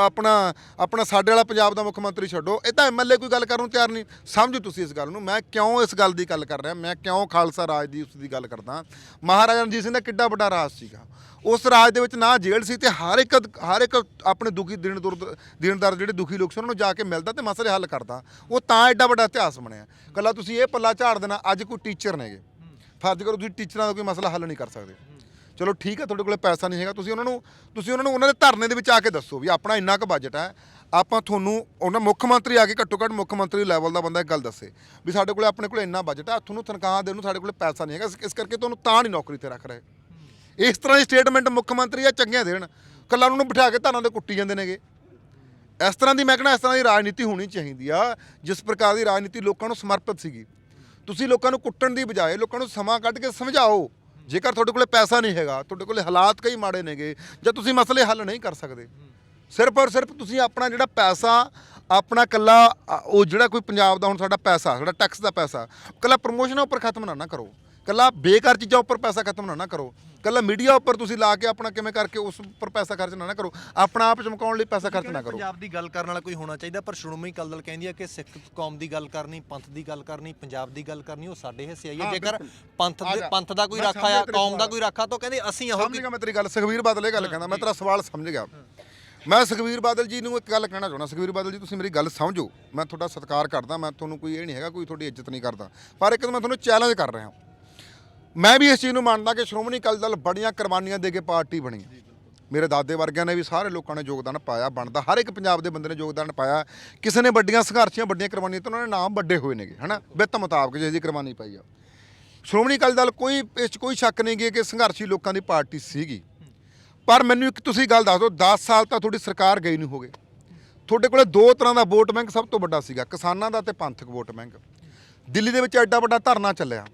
ਆਪਣਾ ਆਪਣਾ ਸਾਡੇ ਵਾਲਾ ਪੰਜਾਬ ਦਾ ਮੁੱਖ ਮੰਤਰੀ ਛੱਡੋ, ਇਹ ਤਾਂ ਐਮਐਲਏ ਕੋਈ ਗੱਲ ਕਰਨ ਨੂੰ ਤਿਆਰ ਨਹੀਂ। ਸਮਝੋ ਤੁਸੀਂ ਇਸ ਗੱਲ ਨੂੰ, ਮੈਂ ਕਿਉਂ ਇਸ ਗੱਲ ਦੀ ਗੱਲ ਕਰ ਰਿਹਾ, ਮੈਂ ਕਿਉਂ ਖਾਲਸਾ ਰਾਜ ਦੀ ਉਸ ਦੀ ਗੱਲ ਕਰਦਾ। ਮਹਾਰਾਜਾ ਰਣਜੀਤ ਸਿੰਘ ਦਾ ਕਿੱਡਾ ਵੱਡਾ ਰਾਜ ਸੀਗਾ। ਉਸ ਰਾਜ ਦੇ ਵਿੱਚ ਨਾ ਜੇਲ੍ਹ ਸੀ ਤੇ ਹਰ ਇੱਕ ਹਰ ਇੱਕ ਆਪਣੇ ਦੁਖੀ ਦਿਨ ਦੁਰ, ਦਿਨਦਾਰ ਜਿਹੜੇ ਦੁਖੀ ਲੋਕ ਸੀ, ਉਹਨਾਂ ਨੂੰ ਜਾ ਕੇ ਮਿਲਦਾ ਤੇ ਮਸਲੇ ਹੱਲ ਕਰਦਾ। ਉਹ ਤਾਂ ਐਡਾ ਵੱਡਾ ਇਤਿਹਾਸ ਬਣਿਆ। ਕੱਲਾ ਤੁਸੀਂ ਇਹ ਪੱਲਾ ਝਾੜ ਦੇਣਾ, ਅੱਜ ਕੋਈ ਟੀਚਰ ਨੇਗੇ। ਫਰਜ਼ ਕਰੋ ਤੁਸੀਂ ਟੀਚਰਾਂ ਦਾ ਕੋਈ ਮਸਲਾ ਹੱਲ ਨਹੀਂ ਕਰ ਸਕਦੇ। ਚਲੋ ਠੀਕ ਹੈ ਤੁਹਾਡੇ ਕੋਲੇ ਪੈਸਾ ਨਹੀਂ ਹੈਗਾ, ਤੁਸੀਂ ਉਹਨਾਂ ਨੂੰ ਤੁਸੀਂ ਉਹਨਾਂ ਨੂੰ ਉਹਨਾਂ ਦੇ ਧਰਨੇ ਦੇ ਵਿੱਚ ਆ ਕੇ ਦੱਸੋ ਵੀ ਆਪਣਾ ਇੰਨਾ ਕੁ ਬਜਟ ਹੈ ਆਪਾਂ ਤੁਹਾਨੂੰ ਉਹਨਾਂ ਮੁੱਖ ਮੰਤਰੀ ਆ ਕੇ ਘੱਟੋ ਘੱਟ ਮੁੱਖ ਮੰਤਰੀ ਲੈਵਲ ਦਾ ਬੰਦਾ ਇੱਕ ਗੱਲ ਦੱਸੇ ਵੀ ਸਾਡੇ ਕੋਲੇ ਆਪਣੇ ਕੋਲੇ ਇੰਨਾ ਬਜਟ ਹੈ ਤੁਹਾਨੂੰ ਤਨਖਾਹ ਦੇਣ ਨੂੰ ਸਾਡੇ ਕੋਲੇ ਪੈਸਾ ਨਹੀਂ ਹੈਗਾ, ਇਸ- ਕਰਕੇ ਤੁਹਾਨੂੰ ਤਾਂ ਨਹੀਂ ਨੌਕਰੀ ਤੇ ਰੱਖ ਰਹੇ। ਇਸ ਤਰ੍ਹਾਂ ਦੀ ਸਟੇਟਮੈਂਟ ਮੁੱਖ ਮੰਤਰੀ ਆ, ਚੰਗੀਆਂ ਦੇਣ। ਕੱਲਾ ਉਹਨਾਂ ਨੂੰ ਬਿਠਾ ਕੇ ਧਰਨਾ ਦੇ ਕੁੱਟੀ ਜਾਂਦੇ ਨੇਗੇ। ਇਸ ਤਰ੍ਹਾਂ ਦੀ ਮੈਂ ਕਹਿੰਦਾ ਇਸ ਤਰ੍ਹਾਂ ਦੀ ਰਾਜਨੀਤੀ ਹੋਣੀ ਚਾਹੀਦੀ ਆ, ਜਿਸ ਪ੍ਰਕਾਰ ਦੀ ਰਾਜਨੀਤੀ ਲੋਕਾਂ ਨੂੰ ਸਮਰਪਿਤ ਸੀਗੀ। ਤੁਸੀਂ ਲੋਕਾਂ ਨੂੰ ਕੁੱਟਣ ਦੀ ਬਜਾਏ ਲੋਕਾਂ ਨੂੰ ਸਮਾਂ ਕੱਢ ਕੇ ਸਮਝਾਓ। ਜੇਕਰ ਤੁਹਾਡੇ ਕੋਲੇ ਪੈਸਾ ਨਹੀਂ ਹੈਗਾ, ਤੁਹਾਡੇ ਕੋਲੇ ਹਾਲਾਤ ਕਈ ਮਾੜੇ ਨੇਗੇ, ਜਾਂ ਤੁਸੀਂ ਮਸਲੇ ਹੱਲ ਨਹੀਂ ਕਰ ਸਕਦੇ। ਸਿਰਫ ਔਰ ਸਿਰਫ ਤੁਸੀਂ ਆਪਣਾ ਜਿਹੜਾ ਪੈਸਾ, ਆਪਣਾ ਕੱਲਾ ਉਹ ਜਿਹੜਾ ਕੋਈ ਪੰਜਾਬ ਦਾ ਹੁਣ ਸਾਡਾ ਪੈਸਾ, ਸਾਡਾ ਟੈਕਸ ਦਾ ਪੈਸਾ ਕੱਲਾ ਪ੍ਰਮੋਸ਼ਨਾਂ ਉੱਪਰ ਖਤਮ ਨਾ ਨਾ ਕਰੋ। ਕੱਲਾ ਬੇਕਾਰ ਚੀਜ਼ਾਂ ਉੱਪਰ ਪੈਸਾ ਖਤਮ ਨਾ ਨਾ ਕਰੋ। ਕੱਲਾ ਮੀਡੀਆ ਉੱਪਰ ਤੁਸੀਂ ਲਾ ਕੇ ਆਪਣਾ ਕਿਵੇਂ ਕਰਕੇ ਉਸ ਉੱਪਰ ਪੈਸਾ ਖਰਚ ਨਾ ਨਾ ਕਰੋ। ਆਪਣਾ ਆਪ ਚਮਕਾਉਣ ਲਈ ਪੈਸਾ ਖਰਚ ਨਾ ਕਰੋ। ਪੰਜਾਬ ਦੀ ਗੱਲ ਕਰਨ ਵਾਲਾ ਕੋਈ ਹੋਣਾ ਚਾਹੀਦਾ ਪਰ ਸ਼੍ਰੋਮਣੀ ਅਕਾਲੀ ਦਲ ਕਹਿੰਦੀ ਹੈ ਕਿ ਸਿੱਖ ਕੌਮ ਦੀ ਗੱਲ ਕਰਨੀ ਪੰਥ ਦੀ ਗੱਲ ਕਰਨੀ ਪੰਜਾਬ ਦੀ ਗੱਲ ਕਰਨੀ ਉਹ ਸਾਡੇ ਹਿੱਸੇ ਆਈ ਹੈ ਜੇਕਰ। ਪੰਥ ਦੇ। ਪੰਥ ਦਾ ਕੋਈ ਰਾਖਾ ਆ ਕੌਮ ਦਾ। ਕੋਈ ਰਾਖਾ ਤਾਂ ਕਹਿੰਦੇ ਅਸੀਂ ਇਹੋ ਸਮਝ ਗਿਆ ਮੈਂ ਤੇਰੀ ਗੱਲ। ਸੁਖਵੀਰ ਬਾਦਲ ਇਹ ਗੱਲ ਕਹਿੰਦਾ। ਮੈਂ ਤੇਰਾ ਸਵਾਲ ਸਮਝ ਗਿਆ ਮੈਂ ਸੁਖਵੀਰ ਬਾਦਲ ਜੀ ਨੂੰ ਇੱਕ ਗੱਲ ਕਹਿਣਾ ਚਾਹੁੰਦਾ। ਸੁਖਵੀਰ ਬਾਦਲ ਜੀ ਤੁਸੀਂ ਮੇਰੀ ਗੱਲ ਸਮਝੋ। ਮੈਂ ਤੁਹਾਡਾ ਸਤਿਕਾਰ ਕਰਦਾ। ਮੈਂ ਤੁਹਾਨੂੰ ਕੋਈ ਇਹ ਨਹੀਂ ਹੈਗਾ ਕੋਈ ਤੁਹਾਡੀ ਇੱਜ਼ਤ ਨਹੀਂ ਕਰਦਾ। ਪਰ ਇੱਕ ਤਾਂ ਮੈਂ ਤੁਹਾਨੂੰ ਚੈਲੰਜ ਕਰ ਰਿਹਾ ਮੈਂ ਵੀ ਇਸ ਚੀਜ਼ ਨੂੰ ਮੰਨਦਾ ਕਿ ਸ਼੍ਰੋਮਣੀ ਅਕਾਲੀ ਦਲ ਬੜੀਆਂ ਕੁਰਬਾਨੀਆਂ ਦੇ ਕੇ ਪਾਰਟੀ ਬਣੀ ਮੇਰੇ ਦਾਦੇ ਵਰਗਿਆਂ ਨੇ ਵੀ ਸਾਰੇ ਲੋਕਾਂ ਨੇ ਯੋਗਦਾਨ ਪਾਇਆ, ਬਣਦਾ। ਹਰ ਇੱਕ ਪੰਜਾਬ ਦੇ ਬੰਦੇ ਨੇ ਯੋਗਦਾਨ ਪਾਇਆ। ਕਿਸੇ ਨੇ ਵੱਡੀਆਂ ਸੰਘਰਸ਼ੀਆਂ, ਵੱਡੀਆਂ ਕੁਰਬਾਨੀਆਂ ਤੇ ਉਹਨਾਂ ਨੇ ਨਾਮ ਵੱਡੇ ਹੋਏ ਨੇਗੇ, ਹਨਾ? ਵਿੱਤ ਮੁਤਾਬਕ ਦੀ ਕੁਰਬਾਨੀ ਪਾਈ ਆ। ਸ਼੍ਰੋਮਣੀ ਅਕਾਲੀ ਦਲ ਕੋਈ, ਇਸ 'ਚ ਕੋਈ ਸ਼ੱਕ ਨਹੀਂ ਗੀ ਕਿ ਸੰਘਰਸ਼ੀ ਲੋਕਾਂ ਦੀ ਪਾਰਟੀ ਸੀਗੀ। ਪਰ ਮੈਨੂੰ ਇੱਕ ਤੁਸੀਂ ਗੱਲ ਦੱਸ ਦਿਓ 10 ਸਾਲ ਤਾਂ ਤੁਹਾਡੀ ਸਰਕਾਰ ਗਈ ਨਹੀਂ ਹੋਗੇ। ਤੁਹਾਡੇ ਕੋਲੇ ਦੋ ਤਰ੍ਹਾਂ ਦਾ ਵੋਟ ਬੈਂਕ ਸਭ ਤੋਂ ਵੱਡਾ ਸੀਗਾ, ਕਿਸਾਨਾਂ ਦਾ ਤੇ ਪੰਥਕ ਵੋਟ ਬੈਂਕ। ਦਿੱਲੀ ਦੇ ਵਿੱਚ ਐਡਾ ਵੱਡਾ ਧਰਨਾ ਚੱਲਿਆ।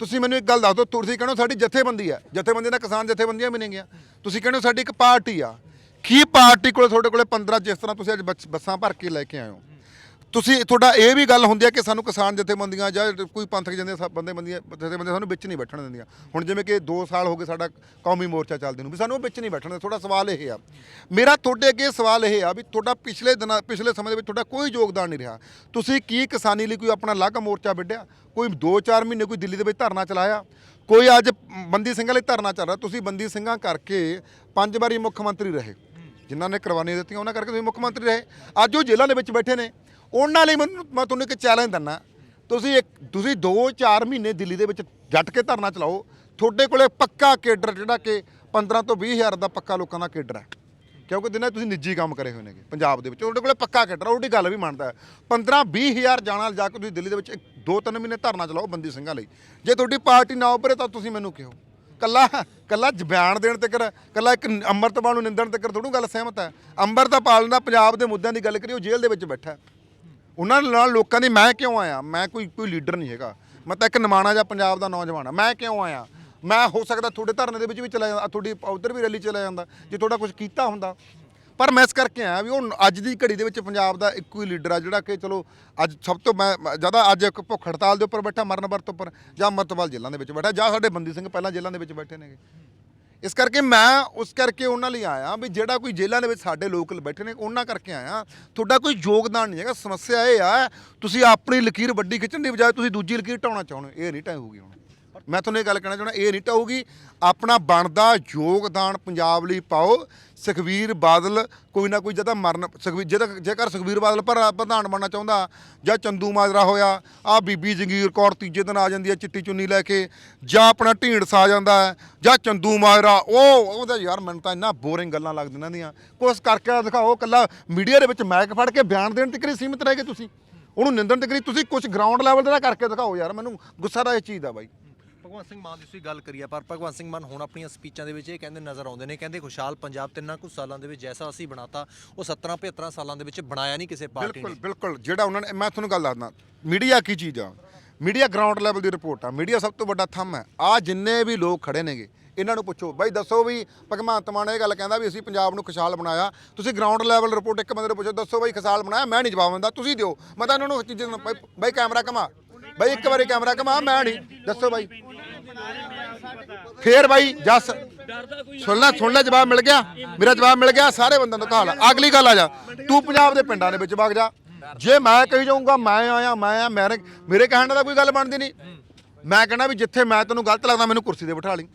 ਤੁਸੀਂ ਮੈਨੂੰ ਇੱਕ ਗੱਲ ਦੱਸ ਦਿਓ, ਤੁਸੀਂ ਕਹਿੰਦੇ ਹੋ ਸਾਡੀ ਜਥੇਬੰਦੀ ਹੈ ਜਥੇਬੰਦੀ ਦਾ ਕਿਸਾਨ ਜਥੇਬੰਦੀਆਂ ਵੀ ਨੇਗੀਆਂ ਤੁਸੀਂ ਕਹਿੰਦੇ ਹੋ ਸਾਡੀ ਇੱਕ ਪਾਰਟੀ ਆ। ਕੀ ਪਾਰਟੀ ਕੋਲ ਤੁਹਾਡੇ ਕੋਲੇ 15 ਜਿਸ ਤਰ੍ਹਾਂ ਤੁਸੀਂ ਅੱਜ ਬੱਸ- ਬੱਸਾਂ ਭਰ ਕੇ ਲੈ ਕੇ ਆਏ ਹੋ? ਤੁਸੀਂ, ਤੁਹਾਡਾ ਇਹ ਵੀ ਗੱਲ ਹੁੰਦੀ ਹੈ ਕਿ ਸਾਨੂੰ ਕਿਸਾਨ ਜਥੇਬੰਦੀਆਂ ਜਾਂ ਕੋਈ ਪੰਥਕ ਜਾਂਦੇ ਬੰਦੇ ਬੰਦੀਆਂ, ਜਥੇਬੰਦੀਆਂ ਸਾਨੂੰ ਵਿੱਚ ਨਹੀਂ ਬੈਠਣ ਦਿੰਦੀਆਂ। ਹੁਣ ਜਿਵੇਂ ਕਿ 2 ਸਾਲ ਹੋ ਗਏ ਸਾਡਾ ਕੌਮੀ ਮੋਰਚਾ ਚੱਲਦੇ ਨੂੰ, ਵੀ ਸਾਨੂੰ ਵਿੱਚ ਨਹੀਂ ਬੈਠਣ ਦੇ ਤੁਹਾਡਾ ਸਵਾਲ ਇਹ ਆ। ਮੇਰਾ ਤੁਹਾਡੇ ਅੱਗੇ ਸਵਾਲ ਇਹ ਆ ਵੀ ਤੁਹਾਡਾ ਪਿਛਲੇ ਦਿਨਾਂ, ਪਿਛਲੇ ਸਮੇਂ ਦੇ ਵਿੱਚ ਤੁਹਾਡਾ ਕੋਈ ਯੋਗਦਾਨ ਨਹੀਂ ਰਿਹਾ। ਤੁਸੀਂ ਕੀ ਕਿਸਾਨੀ ਲਈ ਕੋਈ ਆਪਣਾ ਅਲੱਗ ਮੋਰਚਾ ਵਿੱਢਿਆ? ਕੋਈ 2-4 ਮਹੀਨੇ ਕੋਈ ਦਿੱਲੀ ਦੇ ਵਿੱਚ ਧਰਨਾ ਚਲਾਇਆ? ਕੋਈ ਅੱਜ ਬੰਦੀ ਸਿੰਘਾਂ ਲਈ ਧਰਨਾ ਚੱਲ ਰਿਹਾ? ਤੁਸੀਂ ਬੰਦੀ ਸਿੰਘਾਂ ਕਰਕੇ ਪੰਜ ਵਾਰੀ ਮੁੱਖ ਮੰਤਰੀ ਰਹੇ। ਜਿਨ੍ਹਾਂ ਨੇ ਕੁਰਬਾਨੀਆਂ ਦਿੱਤੀਆਂ, ਉਹਨਾਂ ਕਰਕੇ ਤੁਸੀਂ ਮੁੱਖ ਮੰਤਰੀ ਰਹੇ। ਅੱਜ ਉਹ ਜੇਲ੍ਹਾਂ ਦੇ ਵਿੱਚ ਬੈਠੇ ਨੇ। ਉਹਨਾਂ ਲਈ ਮੈਨੂੰ ਮੈਂ ਤੁਹਾਨੂੰ ਇੱਕ ਚੈਲੰਜ ਦਿੰਦਾ। ਤੁਸੀਂ ਇੱਕ ਤੁਸੀਂ 2-4 ਮਹੀਨੇ ਦਿੱਲੀ ਦੇ ਵਿੱਚ ਜੱਟ ਕੇ ਧਰਨਾ ਚਲਾਓ। ਤੁਹਾਡੇ ਕੋਲੇ ਪੱਕਾ ਕੇਡਰ ਜਿਹੜਾ ਕਿ 15 ਤੋਂ 20 ਹਜ਼ਾਰ ਦਾ ਪੱਕਾ ਲੋਕਾਂ ਦਾ ਕੇਡਰ ਹੈ। ਕਿਉਂਕਿ ਦਿਨੇ ਤੁਸੀਂ ਨਿੱਜੀ ਕੰਮ ਕਰੇ ਹੋਏ ਨੇਗੇ, ਪੰਜਾਬ ਦੇ ਵਿੱਚ। ਤੁਹਾਡੇ ਕੋਲੇ ਪੱਕਾ ਕੇਡਰ ਉਹਦੀ ਗੱਲ ਵੀ ਮੰਨਦਾ 15 20 ਹਜ਼ਾਰ ਜਾਣਾ ਜਾ ਕੇ ਤੁਸੀਂ ਦਿੱਲੀ ਦੇ ਵਿੱਚ 2-3 ਮਹੀਨੇ ਧਰਨਾ ਚਲਾਓ ਬੰਦੀ ਸਿੰਘਾਂ ਲਈ। ਜੇ ਤੁਹਾਡੀ ਪਾਰਟੀ ਨਾ ਉੱਭਰੇ ਤਾਂ ਤੁਸੀਂ ਮੈਨੂੰ ਕਿਹੋ? ਕੱਲਾ ਕੱਲਾ ਜ- ਬਿਆਨ ਦੇਣ ਤੱਕ, ਕੱਲਾ ਇੱਕ ਅੰਮ੍ਰਿਤਪਾਲ ਨੂੰ ਨਿੰਦਣ ਤੱਕ ਤੁਹਾਨੂੰ ਗੱਲ ਸਹਿਮਤ ਹੈ। ਅੰਮ੍ਰਿਤਪਾਲ ਦਾ ਪੰਜਾਬ ਦੇ ਮੁੱਦਿਆਂ ਦੀ ਗੱਲ ਕਰੀ ਉਹ ਜੇਲ੍ਹ ਦੇ ਵਿੱਚ ਬੈਠਾ ਉਹਨਾਂ ਨਾਲ ਲੋਕਾਂ ਦੀ ਮੈਂ ਕਿਉਂ ਆਇਆ? ਮੈਂ ਕੋਈ ਕੋਈ ਲੀਡਰ ਨਹੀਂ ਹੈਗਾ। ਮੈਂ ਤਾਂ ਇੱਕ ਨਿਮਾਣਾ ਜਿਹਾ ਪੰਜਾਬ ਦਾ ਨੌਜਵਾਨ ਆ। ਮੈਂ ਕਿਉਂ ਆਇਆ? ਮੈਂ ਹੋ ਸਕਦਾ ਤੁਹਾਡੇ ਧਰਨੇ ਦੇ ਵਿੱਚ ਵੀ ਚਲਾ ਜਾਂਦਾ, ਤੁਹਾਡੀ ਉਧਰ ਵੀ ਰੈਲੀ ਚਲਾ ਜਾਂਦਾ, ਜੇ ਤੁਹਾਡਾ ਕੁਝ ਕੀਤਾ ਹੁੰਦਾ। ਪਰ ਮੈਂ ਇਸ ਕਰਕੇ ਆਇਆ ਵੀ ਉਹ ਅੱਜ ਦੀ ਘੜੀ ਦੇ ਵਿੱਚ ਪੰਜਾਬ ਦਾ ਇੱਕੋ ਹੀ ਲੀਡਰ ਆ ਜਿਹੜਾ ਕਿ ਚਲੋ ਅੱਜ ਸਭ ਤੋਂ ਮੈਂ ਜ਼ਿਆਦਾ ਅੱਜ ਇੱਕ ਭੁੱਖ ਹੜਤਾਲ ਦੇ ਉੱਪਰ ਬੈਠਾ, ਮਰਨ ਵਰਤ ਉੱਪਰ ਜਾਂ ਮਰਤਵਾਲ ਜੇਲ੍ਹਾਂ ਦੇ ਵਿੱਚ ਬੈਠਾ, ਜਾਂ ਸਾਡੇ ਬੰਦੀ ਸਿੰਘ ਪਹਿਲਾਂ ਜੇਲ੍ਹਾਂ ਦੇ ਵਿੱਚ ਬੈਠੇ ਨੇਗੇ। ਇਸ ਕਰਕੇ ਮੈਂ ਉਸ ਕਰਕੇ ਉਹਨਾਂ ਲਈ ਆਇਆ ਵੀ ਜਿਹੜਾ ਕੋਈ ਜੇਲ੍ਹਾਂ ਦੇ ਵਿੱਚ ਸਾਡੇ ਲੋਕ ਬੈਠੇ ਨੇ, ਉਹਨਾਂ ਕਰਕੇ ਆਇਆ। ਤੁਹਾਡਾ ਕੋਈ ਯੋਗਦਾਨ ਨਹੀਂ ਹੈਗਾ। ਸਮੱਸਿਆ ਇਹ ਆ, ਤੁਸੀਂ ਆਪਣੀ ਲਕੀਰ ਵੱਡੀ ਖਿੱਚਣ ਦੀ ਬਜਾਏ ਤੁਸੀਂ ਦੂਜੀ ਲਕੀਰ ਢਾਉਣਾ ਚਾਹੁੰਦੇ ਹੋ। ਇਹ ਨਹੀਂ ਢਾਹੂਗੀ ਹੁਣ। ਮੈਂ ਤੁਹਾਨੂੰ ਇਹ ਗੱਲ ਕਹਿਣਾ ਚਾਹੁੰਦਾ, ਇਹ ਨਹੀਂ ਢਾਹੂਗੀ ਆਪਣਾ ਬਣਦਾ ਯੋਗਦਾਨ ਪੰਜਾਬ ਲਈ ਪਾਓ। ਸੁਖਵੀਰ ਬਾਦਲ ਕੋਈ ਨਾ ਕੋਈ ਜਦਾ ਮਰਨ ਸੁਖਵੀਰ ਜਿਹਦਾ ਜੇਕਰ ਸੁਖਵੀਰ ਬਾਦਲ ਪਰ ਪ੍ਰਧਾਨ ਬਣਨਾ ਚਾਹੁੰਦਾ, ਜਾਂ ਚੰਦੂ ਮਾਜਰਾ ਹੋਇਆ ਆ ਬੀਬੀ ਜੰਗੀਰ ਕੌਰ ਤੀਜੇ ਦਿਨ ਆ ਜਾਂਦੀ ਹੈ ਚਿੱਟੀ ਚੁੰਨੀ ਲੈ ਕੇ, ਜਾਂ ਆਪਣਾ ਢੀਂਡਸ ਆ ਜਾਂਦਾ ਜਾਂ ਚੰਦੂ ਮਾਜਰਾ, ਉਹ ਉਹਦਾ ਯਾਰ ਮੈਨੂੰ ਤਾਂ ਇੰਨਾ ਬੋਰਿੰਗ ਗੱਲਾਂ ਲੱਗਦੀਆਂ ਇਹਨਾਂ ਦੀਆਂ ਕੁਛ ਕਰਕੇ ਦਿਖਾਓ ਕੱਲਾ ਮੀਡੀਆ ਦੇ ਵਿੱਚ ਮੈਕ ਫੜ ਕੇ ਬਿਆਨ ਦੇਣ ਤੱਕ ਹੀ ਸੀਮਿਤ ਰਹਿ ਗਏ ਤੁਸੀਂ। ਉਹਨੂੰ ਨਿੰਦਣ ਤੱਕ ਤੁਸੀਂ ਕੁਝ ਗਰਾਊਂਡ ਲੈਵਲ ਦਾ ਕਰਕੇ ਦਿਖਾਓ ਯਾਰ, ਮੈਨੂੰ ਗੁੱਸਾ ਦਾ ਇਹ ਚੀਜ਼ ਦਾ ਬਾਈ। ਭਗਵੰਤ ਸਿੰਘ ਮਾਨ ਦੀ ਤੁਸੀਂ ਗੱਲ ਕਰੀ ਆ ਪਰ ਭਗਵੰਤ ਸਿੰਘ ਮਾਨ ਹੁਣ ਆਪਣੀਆਂ ਸਪੀਚਾਂ ਦੇ ਵਿੱਚ ਇਹ ਕਹਿੰਦੇ ਨਜ਼ਰ ਆਉਂਦੇ ਨੇ ਕਹਿੰਦੇ ਖੁਸ਼ਹਾਲ ਪੰਜਾਬ ਤਿੰਨਾਂ ਕੁ ਸਾਲਾਂ ਦੇ ਵਿੱਚ ਜੈਸਾ ਅਸੀਂ ਬਣਾਤਾ ਉਹ 17 75 ਸਾਲਾਂ ਦੇ ਵਿੱਚ ਬਣਾਇਆ ਨਹੀਂ ਕਿਸੇ ਪਾਰਟੀ ਬਿਲਕੁਲ ਨੇ। ਬਿਲਕੁਲ ਜਿਹੜਾ ਉਹਨਾਂ ਨੇ ਮੈਂ ਤੁਹਾਨੂੰ ਗੱਲ ਦੱਸਦਾ ਮੀਡੀਆ ਕੀ ਚੀਜ਼ ਆ? ਮੀਡੀਆ ਗਰਾਊਂਡ ਲੈਵਲ ਦੀ ਰਿਪੋਰਟ ਆ। ਮੀਡੀਆ ਸਭ ਤੋਂ ਵੱਡਾ ਥੰਮ ਹੈ। ਆ ਜਿੰਨੇ ਵੀ ਲੋਕ ਖੜੇ ਨੇਗੇ ਇਹਨਾਂ ਨੂੰ ਪੁੱਛੋ ਬਾਈ ਦੱਸੋ ਵੀ ਭਗਵੰਤ ਮਾਨ ਇਹ ਗੱਲ ਕਹਿੰਦਾ ਵੀ ਅਸੀਂ ਪੰਜਾਬ ਨੂੰ ਖੁਸ਼ਹਾਲ ਬਣਾਇਆ। ਤੁਸੀਂ ਗਰਾਊਂਡ ਲੈਵਲ ਰਿਪੋਰਟ ਇੱਕ ਬੰਦੇ ਨੂੰ ਪੁੱਛੋ ਦੱਸੋ ਬਾਈ ਖੁਸ਼ਹਾਲ ਬਣਾਇਆ? ਮੈਂ ਨਹੀਂ ਜਵਾਬ ਦਿੰਦਾ ਤੁਸੀਂ ਦਿਓ। ਮੈਂ ਤਾਂ ਇਹਨਾਂ ਨੂੰ ਚੀਜ਼ਾਂ ਬਾਈ- ਬਾਈ ਕੈਮਰਾ ਕਮਾ ਬਾਈ ਇੱਕ ਵਾਰੀ ਕੈਮਰਾ ਕਮਾ ਮੈਂ ਨਹੀਂ। ਦੱਸੋ ਬਾਈ। ਫੇਰ ਬਾਈ ਜੱਸ। ਸੁਣ ਲੈ ਸੁਣ ਲੈ ਜਵਾਬ ਮਿਲ ਗਿਆ। ਮੇਰਾ ਜਵਾਬ ਮਿਲ ਗਿਆ ਸਾਰੇ ਬੰਦਿਆਂ ਨੂੰ ਕਹਾਲ ਅਗਲੀ ਗੱਲ ਆ ਜਾ। ਤੂੰ ਪੰਜਾਬ ਦੇ ਪਿੰਡਾਂ ਦੇ ਵਿੱਚ ਵਗ ਜਾ। ਜੇ ਮੈਂ ਕਹੀ ਜਾਊਂਗਾ ਮੈਂ ਆਇਆ ਮੈਂ ਆ ਮੇਰੇ ਮੇਰੇ ਕਹਿਣ ਦਾ ਕੋਈ ਗੱਲ ਬਣਦੀ ਨਹੀਂ। ਮੈਂ ਕਹਿੰਦਾ ਵੀ ਜਿੱਥੇ ਮੈਂ ਤੈਨੂੰ ਗਲਤ ਲੱਗਦਾ ਮੈਨੂੰ ਕੁਰਸੀ ਤੇ ਬਿਠਾ ਲਈ।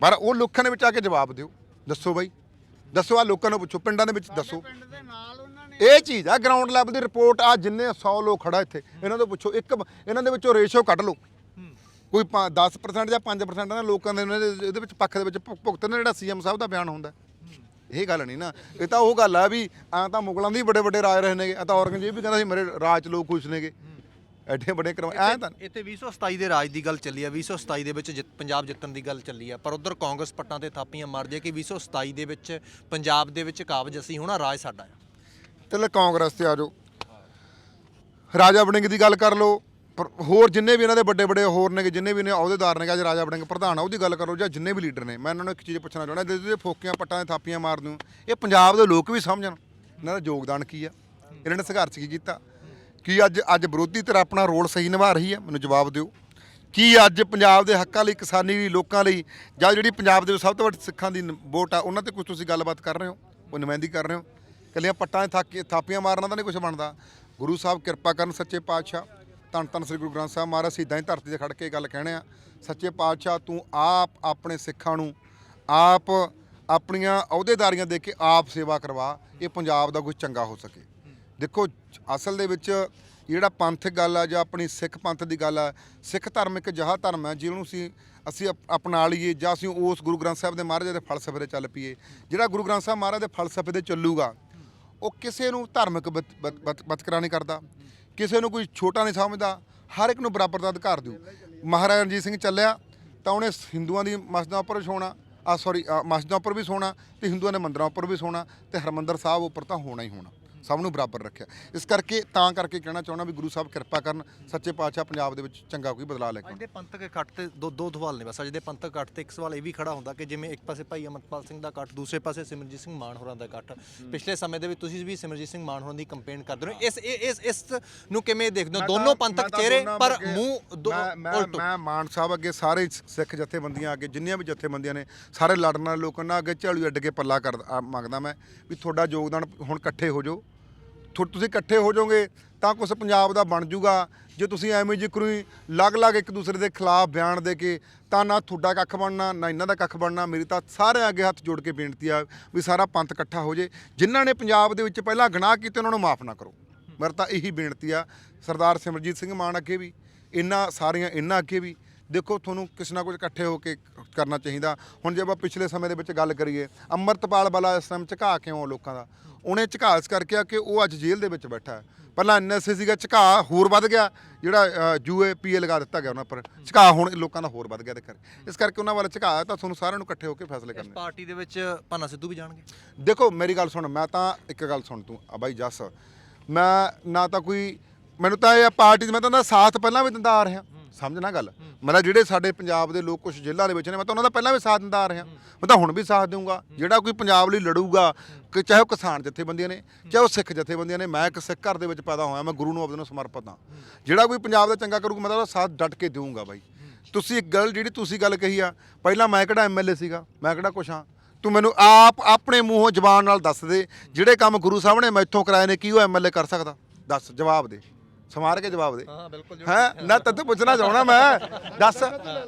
ਪਰ ਉਹ ਲੋਕਾਂ ਦੇ ਵਿੱਚ ਆ ਕੇ ਜਵਾਬ ਦਿਓ। ਦੱਸੋ ਬਾਈ। ਦੱਸੋ ਆ ਲੋਕਾਂ ਨੂੰ ਪੁੱਛੋ ਪਿੰਡਾਂ ਦੇ ਵਿੱਚ ਦੱਸੋ। ਇਹ ਚੀਜ਼ ਆ ਗਰਾਊਂਡ ਲੈਵਲ ਦੀ ਰਿਪੋਰਟ ਆ ਜਿੰਨੇ 100 ਲੋਕ ਖੜਾ ਇੱਥੇ। ਇਹਨਾਂ ਤੋਂ ਪੁੱਛੋ ਇੱਕ ਇਹਨਾਂ ਦੇ ਵਿੱਚੋਂ ਰੇਸ਼ੋ ਕੱਢ ਲਓ। ਕੋਈ ਪਾ- 10% ਜਾਂ 5% ਦਾ ਲੋਕਾਂ ਦੇ ਇਹਨਾਂ ਇਹਦੇ ਵਿੱਚ ਪੱਖ ਦੇ ਵਿੱਚ ਭੁਗਤਣ ਜਿਹੜਾ ਸੀਐਮ ਸਾਹਿਬ ਦਾ ਬਿਆਨ ਹੁੰਦਾ। ਇਹ ਗੱਲ ਨਹੀਂ ਨਾ। ਇਹ ਤਾਂ ਉਹ ਗੱਲ ਆ ਵੀ ਆ ਤਾਂ ਮੁਗਲਾਂ ਦੀ ਬੜੇ ਵੱਡੇ ਰਾਜ ਰਹੇ ਨੇਗੇ ਆ ਤਾਂ ਔਰੰਗਜ਼ੇਬ ਵੀ ਕਹਿੰਦਾ ਸੀ ਮੇਰੇ ਰਾਜ 'ਚ ਲੋਕ ਖੁਸ਼ ਨੇਗੇ। ਐਡੇ ਵੱਡੇ ਕਰਮ ਐ ਤਾਂ ਇੱਥੇ 2027 ਦੇ ਰਾਜ ਦੀ ਗੱਲ ਚੱਲੀ ਆ 2027 ਦੇ ਵਿੱਚ ਜਿੱਤ- ਪੰਜਾਬ ਜਿੱਤਣ ਦੀ ਗੱਲ ਚੱਲੀ ਆ ਪਰ ਉਧਰ ਕਾਂਗਰਸ ਪੱਟਾਂ ਤੇ ਥਾਪੀਆਂ ਮਾਰ ਜੇ ਕਿ 2027 ਦੇ ਵਿੱਚ ਪੰਜਾਬ ਦੇ ਵਿੱਚ ਕਾਬਜ ਅਸੀਂ ਹੋਣਾ ਰਾਜ ਸਾਡਾ ਆ। ਤੇ ਕਾਂਗਰਸ ਤੇ ਆ ਜਾਓ। ਰਾਜਾ ਵੜਿੰਗ ਦੀ ਗੱਲ ਕਰ ਲਓ। ਪਰ ਹੋਰ ਜਿੰਨੇ ਵੀ ਇਹਨਾਂ ਦੇ ਵੱਡੇ ਵੱਡੇ ਹੋਰ ਨੇਗੇ, ਜਿੰਨੇ ਵੀ ਨੇ ਅਹੁਦੇਦਾਰ ਨੇਗੇ, ਅੱਜ ਰਾਜਾ ਵੜਿੰਗ, ਪ੍ਰਧਾਨ ਆ ਉਹਦੀ ਗੱਲ ਕਰੋ ਜਾਂ ਜਿੰਨੇ ਵੀ ਲੀਡਰ ਨੇ, ਮੈਂ ਇਹਨਾਂ ਨੂੰ ਇੱਕ ਚੀਜ਼ ਪੁੱਛਣਾ ਚਾਹੁੰਦਾ ਜਿਹੜੇ ਫੋਕੀਆਂ ਪੱਟਾਂ ਦੇ ਥਾਪੀਆਂ ਮਾਰਦੇ ਹੋ ਇਹ ਪੰਜਾਬ ਦੇ ਲੋਕ ਵੀ ਸਮਝਣ, ਇਹਨਾਂ ਦਾ ਯੋਗਦਾਨ ਕੀ ਆ? ਇਹਨਾਂ ਨੇ ਸੰਘਰਸ਼ ਕੀ ਕੀਤਾ? ਕੀ ਅੱਜ ਅੱਜ ਵਿਰੋਧੀ ਧਿਰ ਆਪਣਾ ਰੋਲ ਸਹੀ ਨਿਭਾ ਰਹੀ ਹੈ ਮੈਨੂੰ ਜਵਾਬ ਦਿਓ। ਕੀ ਅੱਜ ਪੰਜਾਬ ਦੇ ਹੱਕਾਂ ਲਈ, ਕਿਸਾਨੀ ਲਈ, ਲੋਕਾਂ ਲਈ, ਜਾਂ ਜਿਹੜੀ ਪੰਜਾਬ ਦੇ ਸਭ ਤੋਂ ਵੱਡੀ ਸਿੱਖਾਂ ਦੀ ਵੋਟ ਆ, ਉਹਨਾਂ ਤੇ ਕੁਝ ਤੁਸੀਂ ਗੱਲਬਾਤ ਕਰ ਰਹੇ ਹੋ? ਉਹ ਨੁਮਾਇੰਦੀ ਕਰ ਰਹੇ ਹੋ? ਕੱਲੀਆਂ ਪੱਟਾਂ ਦੇ ਥਾਕੀ ਥਾਪੀਆਂ ਮਾਰਨਾ ਤਾਂ ਨਹੀਂ ਕੁਝ ਬਣਦਾ। ਗੁਰੂ ਸਾਹਿਬ ਕਿਰਪਾ ਕਰਨ, ਸੱਚੇ ਪਾਤਸ਼ਾਹ। ਧੰਨ ਧੰਨ ਸ੍ਰੀ ਗੁਰੂ ਗ੍ਰੰਥ ਸਾਹਿਬ ਮਹਾਰਾਜ ਸਿੱਧਾਂ ਹੀ ਧਰਤੀ ਤੇ ਖੜ ਕੇ ਇਹ ਗੱਲ ਕਹਿਣੇ ਆ। ਸੱਚੇ ਪਾਤਸ਼ਾਹ, ਤੂੰ ਆਪ ਆਪਣੇ ਸਿੱਖਾਂ ਨੂੰ, ਆਪ ਆਪਣੀਆਂ ਅਹੁਦੇਦਾਰੀਆਂ ਦੇ ਕੇ ਆਪ ਸੇਵਾ ਕਰਵਾ, ਇਹ ਪੰਜਾਬ ਦਾ ਕੁਝ ਚੰਗਾ ਹੋ ਸਕੇ। ਦੇਖੋ, ਅਸਲ ਦੇ ਵਿੱਚ ਜਿਹੜਾ ਪੰਥਕ ਗੱਲ ਆ ਜਾਂ ਆਪਣੀ ਸਿੱਖ ਪੰਥ ਦੀ ਗੱਲ ਆ, ਸਿੱਖ ਧਰਮ ਇੱਕ ਜਹਾ ਧਰਮ ਹੈ ਜਿਹਨੂੰ ਅਸੀਂ ਅਸੀਂ ਅਪ- ਅਪਣਾ ਲਈਏ ਜਾਂ ਅਸੀਂ ਉਸ ਗੁਰੂ ਗ੍ਰੰਥ ਸਾਹਿਬ ਦੇ ਮਹਾਰਾਜ ਦੇ ਫਲਸਫੇ ਤੇ ਚੱਲ ਪਈਏ। ਜਿਹੜਾ ਗੁਰੂ ਗ੍ਰੰਥ ਸਾਹਿਬ ਮਹਾਰਾਜ ਦੇ ਫਲਸਫੇ ਤੇ ਚੱਲੂਗਾ, ਉਹ ਕਿਸੇ ਨੂੰ ਧਾਰਮਿਕ ਬਤ- ਬਤ- ਬਤਕਰਾ ਨਹੀਂ ਕਰਦਾ। ਕਿਸੇ ਨੂੰ ਕੋਈ ਛੋਟਾ ਨਹੀਂ ਸਮਝਦਾ, ਹਰ ਇੱਕ ਨੂੰ ਬਰਾਬਰ ਦਾ ਅਧਿਕਾਰ ਦਿਓ। ਮਹਾਰਾਜਾ ਰਣਜੀਤ ਸਿੰਘ ਚੱਲਿਆ, ਤਾਂ ਉਹਨੇ ਹਿੰਦੂਆਂ ਦੀ ਮਸਜਿਦਾਂ ਉੱਪਰ ਵੀ ਸੋਣਾ, ਆ ਸੌਰੀ ਮਸਜਿਦਾਂ ਉੱਪਰ ਵੀ ਸੋਣਾ ਤੇ ਹਿੰਦੂਆਂ ਦੇ ਮੰਦਰਾਂ ਉੱਪਰ ਵੀ ਸੋਣਾ ਤੇ ਹਰਮੰਦਰ ਸਾਹਿਬ ਉੱਪਰ ਤਾਂ ਹੋਣਾ ਹੀ ਹੋਣਾ। ਸਭ ਨੂੰ ਬਰਾਬਰ ਰੱਖਿਆ। ਇਸ ਕਰਕੇ ਤਾਂ ਕਰਕੇ ਕਹਿਣਾ ਚਾਹੁੰਦਾ ਵੀ ਗੁਰੂ ਸਾਹਿਬ ਕਿਰਪਾ ਕਰਨ ਸੱਚੇ ਪਾਤਸ਼ਾਹ ਪੰਜਾਬ ਦੇ ਵਿੱਚ ਚੰਗਾ ਕੋਈ ਬਦਲਾਅ ਲੈ ਕੇ ਅੱਜ। ਦੇ ਪੰਥਕ ਇਕੱਠ ਤੇ ਦੋ ਦੋ ਸਵਾਲ ਨੇ ਬਸ। ਅੱਜ ਦੇ ਪੰਥਕ ਇਕੱਠ ਤੇ ਇੱਕ ਸਵਾਲ ਇਹ ਵੀ ਖੜਾ ਹੁੰਦਾ ਕਿ ਜਿਵੇਂ ਇੱਕ ਪਾਸੇ ਭਾਈ ਅਮਰਪਾਲ ਸਿੰਘ ਦਾ ਇਕੱਠ ਦੂਸਰੇ ਪਾਸੇ ਸਿਮਰਜੀਤ ਸਿੰਘ ਮਾਨ ਹੋਰਾਂ ਦਾ ਇਕੱਠ। ਪਿਛਲੇ ਸਮੇਂ ਦੇ ਵਿੱਚ ਤੁਸੀਂ ਵੀ ਸਿਮਰਜੀਤ ਸਿੰਘ ਮਾਨ ਹੋਰਾਂ ਦੀ ਕੰਪੇਨ ਕਰਦੇ ਹੋ। ਇਸ ਇਸ ਇਸ ਨੂੰ ਕਿਵੇਂ ਦੇਖਦੇ ਹੋ? ਦੋਨੋਂ ਪੰਥਕ ਚਿਹਰੇ ਪਰ ਮੂੰਹ ਦੋ ਮੈਂ- ਮੈਂ ਉਲਟੋ। ਮੈਂ ਮਾਨ ਸਾਹਿਬ ਅੱਗੇ ਸਾਰੇ ਸਿੱਖ ਜਥੇਬੰਦੀਆਂ ਅੱਗੇ ਜਿੰਨੀਆਂ ਵੀ ਜਥੇਬੰਦੀਆਂ ਨੇ ਸਾਰੇ ਲੜਨ ਵਾਲੇ ਲੋਕਾਂ ਨਾਲ ਅੱਗੇ ਝਾੜੂ ਅੱਡ ਕੇ ਪੱਲਾ ਕਰ ਮੰਗਦਾ ਮੈਂ ਵੀ ਤੁਹਾਡਾ ਯੋਗਦਾਨ ਹੁਣ ਇਕੱਠੇ ਹੋ ਜਾਓ। ਥੋ- ਤੁਸੀਂ ਇਕੱਠੇ ਹੋ ਜਾਓਗੇ ਤਾਂ ਕੁਛ ਪੰਜਾਬ ਦਾ ਬਣ ਜੂਗਾ। ਜੇ ਤੁਸੀਂ ਐਵੇਂ ਜਿਕਰੂ ਹੀ ਲੱਗ-ਲੱਗ ਇੱਕ ਦੂਸਰੇ ਦੇ ਖਿਲਾਫ ਬਿਆਨ ਦੇ ਕੇ ਤਾਂ ਨਾ ਤੁਹਾਡਾ ਕੱਖ ਬਣਨਾ, ਨਾ ਇਹਨਾਂ ਦਾ ਕੱਖ ਬਣਨਾ। ਮੇਰੀ ਤਾਂ ਸਾਰਿਆਂ ਅੱਗੇ ਹੱਥ ਜੋੜ ਕੇ ਬੇਨਤੀ ਆ ਵੀ ਸਾਰਾ ਪੰਥ ਇਕੱਠਾ ਹੋ ਜੇ। ਜਿਨ੍ਹਾਂ ਨੇ ਪੰਜਾਬ ਦੇ ਵਿੱਚ ਪਹਿਲਾਂ ਗੁਨਾਹ ਕੀਤੇ, ਉਹਨਾਂ ਨੂੰ ਮਾਫ ਨਾ ਕਰੋ। ਮੇਰੀ ਤਾਂ ਇਹੀ ਬੇਨਤੀ ਆ। ਸਰਦਾਰ ਸਿਮਰਜੀਤ ਸਿੰਘ ਮਾਨ ਅੱਗੇ ਵੀ, ਇਹਨਾਂ ਸਾਰੀਆਂ ਇਹਨਾਂ ਅੱਗੇ ਵੀ। ਦੇਖੋ ਤੁਹਾਨੂੰ ਕਿਸੇ ਨਾ ਕੁਝ ਇਕੱਠੇ ਹੋ ਕੇ ਕਰਨਾ ਚਾਹੀਦਾ। ਹੁਣ ਜੇ ਆਪਾਂ ਪਿਛਲੇ ਸਮੇਂ ਦੇ ਵਿੱਚ ਗੱਲ ਕਰੀਏ ਅੰਮ੍ਰਿਤਪਾਲ ਵਾਲਾ ਇਸ ਟਾਈਮ ਝੁਕਾ ਕਿਉਂ ਲੋਕਾਂ ਦਾ? ਉਹਨੇ ਝੁਕਾ ਇਸ ਕਰਕੇ ਆ ਕਿ ਉਹ ਅੱਜ ਜੇਲ੍ਹ ਦੇ ਵਿੱਚ ਬੈਠਾ ਹੈ। ਪਹਿਲਾਂ ਐਨਐਸਏ ਸੀਗਾ ਝੁਕਾ ਹੋਰ ਵੱਧ ਗਿਆ। ਜਿਹੜਾ ਯੂਏ ਪੀਏ ਲਗਾ ਦਿੱਤਾ ਗਿਆ ਉਹਨਾਂ ਪਰ ਝੁਕਾ ਹੁਣ ਲੋਕਾਂ ਦਾ ਹੋਰ ਵੱਧ ਗਿਆ ਦੇ ਕਰ ਇਸ ਕਰਕੇ ਉਹਨਾਂ ਵੱਲ ਝੁਕਾ ਤਾਂ ਤੁਹਾਨੂੰ ਸਾਰਿਆਂ ਨੂੰ ਇਕੱਠੇ ਹੋ ਕੇ ਫੈਸਲੇ ਕਰਨੇ। ਪਾਰਟੀ ਦੇ ਵਿੱਚ ਭਾਨਾ ਸਿੱਧੂ ਵੀ ਜਾਣਗੇ? ਦੇਖੋ ਮੇਰੀ ਗੱਲ ਸੁਣ ਮੈਂ ਤਾਂ ਇੱਕ ਗੱਲ ਸੁਣ ਤੂੰ ਆ ਬਾਈ ਜੱਸ। ਮੈਂ ਨਾ ਤਾਂ ਕੋਈ ਮੈਨੂੰ ਤਾਂ ਇਹ ਪਾਰਟੀ 'ਚ ਮੈਂ ਤਾਂ ਸਾਥ ਪਹਿਲਾਂ ਵੀ ਦਿੰਦਾ ਆ ਰਿਹਾ। ਸਮਝਣਾ ਗੱਲ? ਮਤਲਬ ਜਿਹੜੇ ਸਾਡੇ ਪੰਜਾਬ ਦੇ ਲੋਕ ਕੁਝ ਜੇਲ੍ਹਾਂ ਦੇ ਵਿੱਚ ਨੇ, ਮੈਂ ਤਾਂ ਉਹਨਾਂ ਦਾ ਪਹਿਲਾਂ ਵੀ ਸਾਥ ਦਿੰਦਾ ਆ ਰਿਹਾ। ਮੈਂ ਤਾਂ ਹੁਣ ਵੀ ਸਾਥ ਦੇਵਾਂਗਾ ਜਿਹੜਾ ਕੋਈ ਪੰਜਾਬ ਲਈ ਲੜੂਗਾ, ਕਿ ਚਾਹੇ ਉਹ ਕਿਸਾਨ ਜਥੇਬੰਦੀਆਂ ਨੇ, ਚਾਹੇ ਉਹ ਸਿੱਖ ਜਥੇਬੰਦੀਆਂ ਨੇ, ਮੈਂ ਇੱਕ ਸਿੱਖ ਘਰ ਦੇ ਵਿੱਚ ਪੈਦਾ ਹੋਇਆ, ਮੈਂ ਗੁਰੂ ਨੂੰ ਆਪਦੇ ਨੂੰ ਸਮਰਪਿਤ ਹਾਂ। ਜਿਹੜਾ ਕੋਈ ਪੰਜਾਬ ਦਾ ਚੰਗਾ ਕਰੂਗਾ, ਮੈਂ ਤਾਂ ਉਹਦਾ ਸਾਥ ਡਟ ਕੇ ਦੇਵਾਂਗਾ ਬਾਈ। ਤੁਸੀਂ ਇੱਕ ਗੱਲ ਜਿਹੜੀ ਤੁਸੀਂ ਗੱਲ ਕਹੀ ਆ, ਪਹਿਲਾਂ ਮੈਂ ਕਿਹੜਾ ਐਮਐਲਏ ਸੀਗਾ? ਮੈਂ ਕਿਹੜਾ ਕੁਛ ਹਾਂ? ਤੂੰ ਮੈਨੂੰ ਆਪ ਆਪਣੇ ਮੂੰਹੋਂ ਜ਼ਬਾਨ ਨਾਲ ਦੱਸ ਦੇ, ਜਿਹੜੇ ਕੰਮ ਗੁਰੂ ਸਾਹਿਬ ਨੇ ਮੈਥੋਂ ਕਰਾਏ ਨੇ, ਕੀ ਉਹ ਐਮਐਲਏ ਕਰ ਸਕਦਾ? ਦੱਸ, ਜਵਾਬ ਦੇ। ਸਮਾਰ ਕੇ ਜਵਾਬ ਦੇ। ਹਾਂ ਬਿਲਕੁਲ ਹੈ? ਨਾ ਤੈਨੂੰ ਪੁੱਛਣਾ ਚਾਹਣਾ ਮੈਂ। ਦੱਸ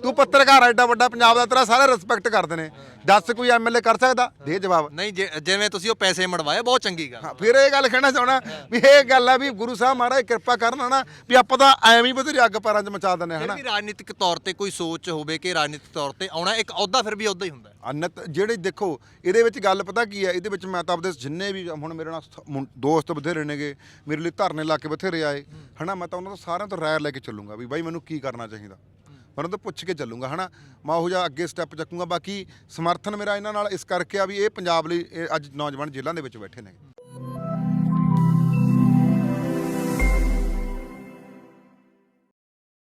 ਤੂੰ ਪੱਤਰਕਾਰ ਐਡਾ ਵੱਡਾ ਪੰਜਾਬ ਦਾ ਤੇਰਾ ਸਾਰੇ ਰਿਸਪੈਕਟ ਕਰਦੇ ਨੇ। ਦੱਸ ਕੋਈ ਐਮਐਲਏ ਕਰ ਸਕਦਾ? ਦੇ ਜਵਾਬ। ਨਹੀਂ ਜੇ- ਜਿਵੇਂ ਤੁਸੀਂ ਉਹ ਪੈਸੇ ਮੜਵਾਏ ਬਹੁਤ ਚੰਗੀ ਗੱਲ। ਹਾਂ ਫਿਰ ਇਹ ਗੱਲ ਕਹਿਣਾ ਚਾਹਣਾ ਵੀ ਇਹ ਗੱਲ ਆ ਵੀ ਗੁਰੂ ਸਾਹਿਬ ਮਹਾਰਾਜ ਕਿਰਪਾ ਕਰਨ ਨਾ ਵੀ ਆਪਾਂ ਤਾਂ ਐਵੇਂ ਹੀ ਬਥੇਰੀ ਅੱਗ ਪਾਰਾਂ 'ਚ ਮਚਾ ਦਿੰਦੇ ਹਨਾ। ਵੀ ਰਾਜਨੀਤਿਕ ਤੌਰ ਤੇ ਕੋਈ ਸੋਚ ਹੋਵੇ ਕਿ ਰਾਜਨੀਤਿਕ ਤੌਰ ਤੇ ਆਉਣਾ ਇੱਕ ਅਹੁਦਾ ਫਿਰ ਵੀ ਅਹੁਦਾ ਹੀ ਹੁੰਦਾ। ਅਨਤ ਜਿਹੜੇ ਦੇਖੋ, ਇਹਦੇ ਵਿੱਚ ਗੱਲ ਪਤਾ ਕੀ ਹੈ? ਇਹਦੇ ਵਿੱਚ ਮੈਂ ਤਾਂ ਆਪਦੇ ਜਿੰਨੇ ਵੀ ਹੁਣ ਮੇਰੇ ਨਾਲ ਮੁੰ- ਦੋਸਤ ਬਥੇਰੇ ਨੇਗੇ, ਮੇਰੇ ਲਈ ਧਰਨੇ ਲਾ ਕੇ ਬਥੇਰੇ ਆਏ, ਹਨਾ? ਮੈਂ ਤਾਂ ਉਹਨਾਂ ਤੋਂ ਸਾਰਿਆਂ ਤੋਂ ਰਾਇ ਲੈ ਕੇ ਚੱਲੂੰਗਾ ਵੀ ਬਾਈ ਮੈਨੂੰ ਕੀ ਕਰਨਾ ਚਾਹੀਦਾ? ਮੈਂ ਉਹਨਾਂ ਤੋਂ ਪੁੱਛ ਕੇ ਚੱਲੂੰਗਾ, ਹਨਾ? ਮੈਂ ਉਹ ਜਿਹਾ ਅੱਗੇ ਸਟੈਪ ਚੱਕੂੰਗਾ, ਬਾਕੀ ਸਮਰਥਨ ਮੇਰਾ ਇਹਨਾਂ ਨਾਲ ਇਸ ਕਰਕੇ ਆ ਵੀ ਇਹ ਪੰਜਾਬ ਲਈ, ਇਹ ਅੱਜ ਨੌਜਵਾਨ ਜੇਲ੍ਹਾਂ ਦੇ ਵਿੱਚ ਬੈਠੇ ਨੇ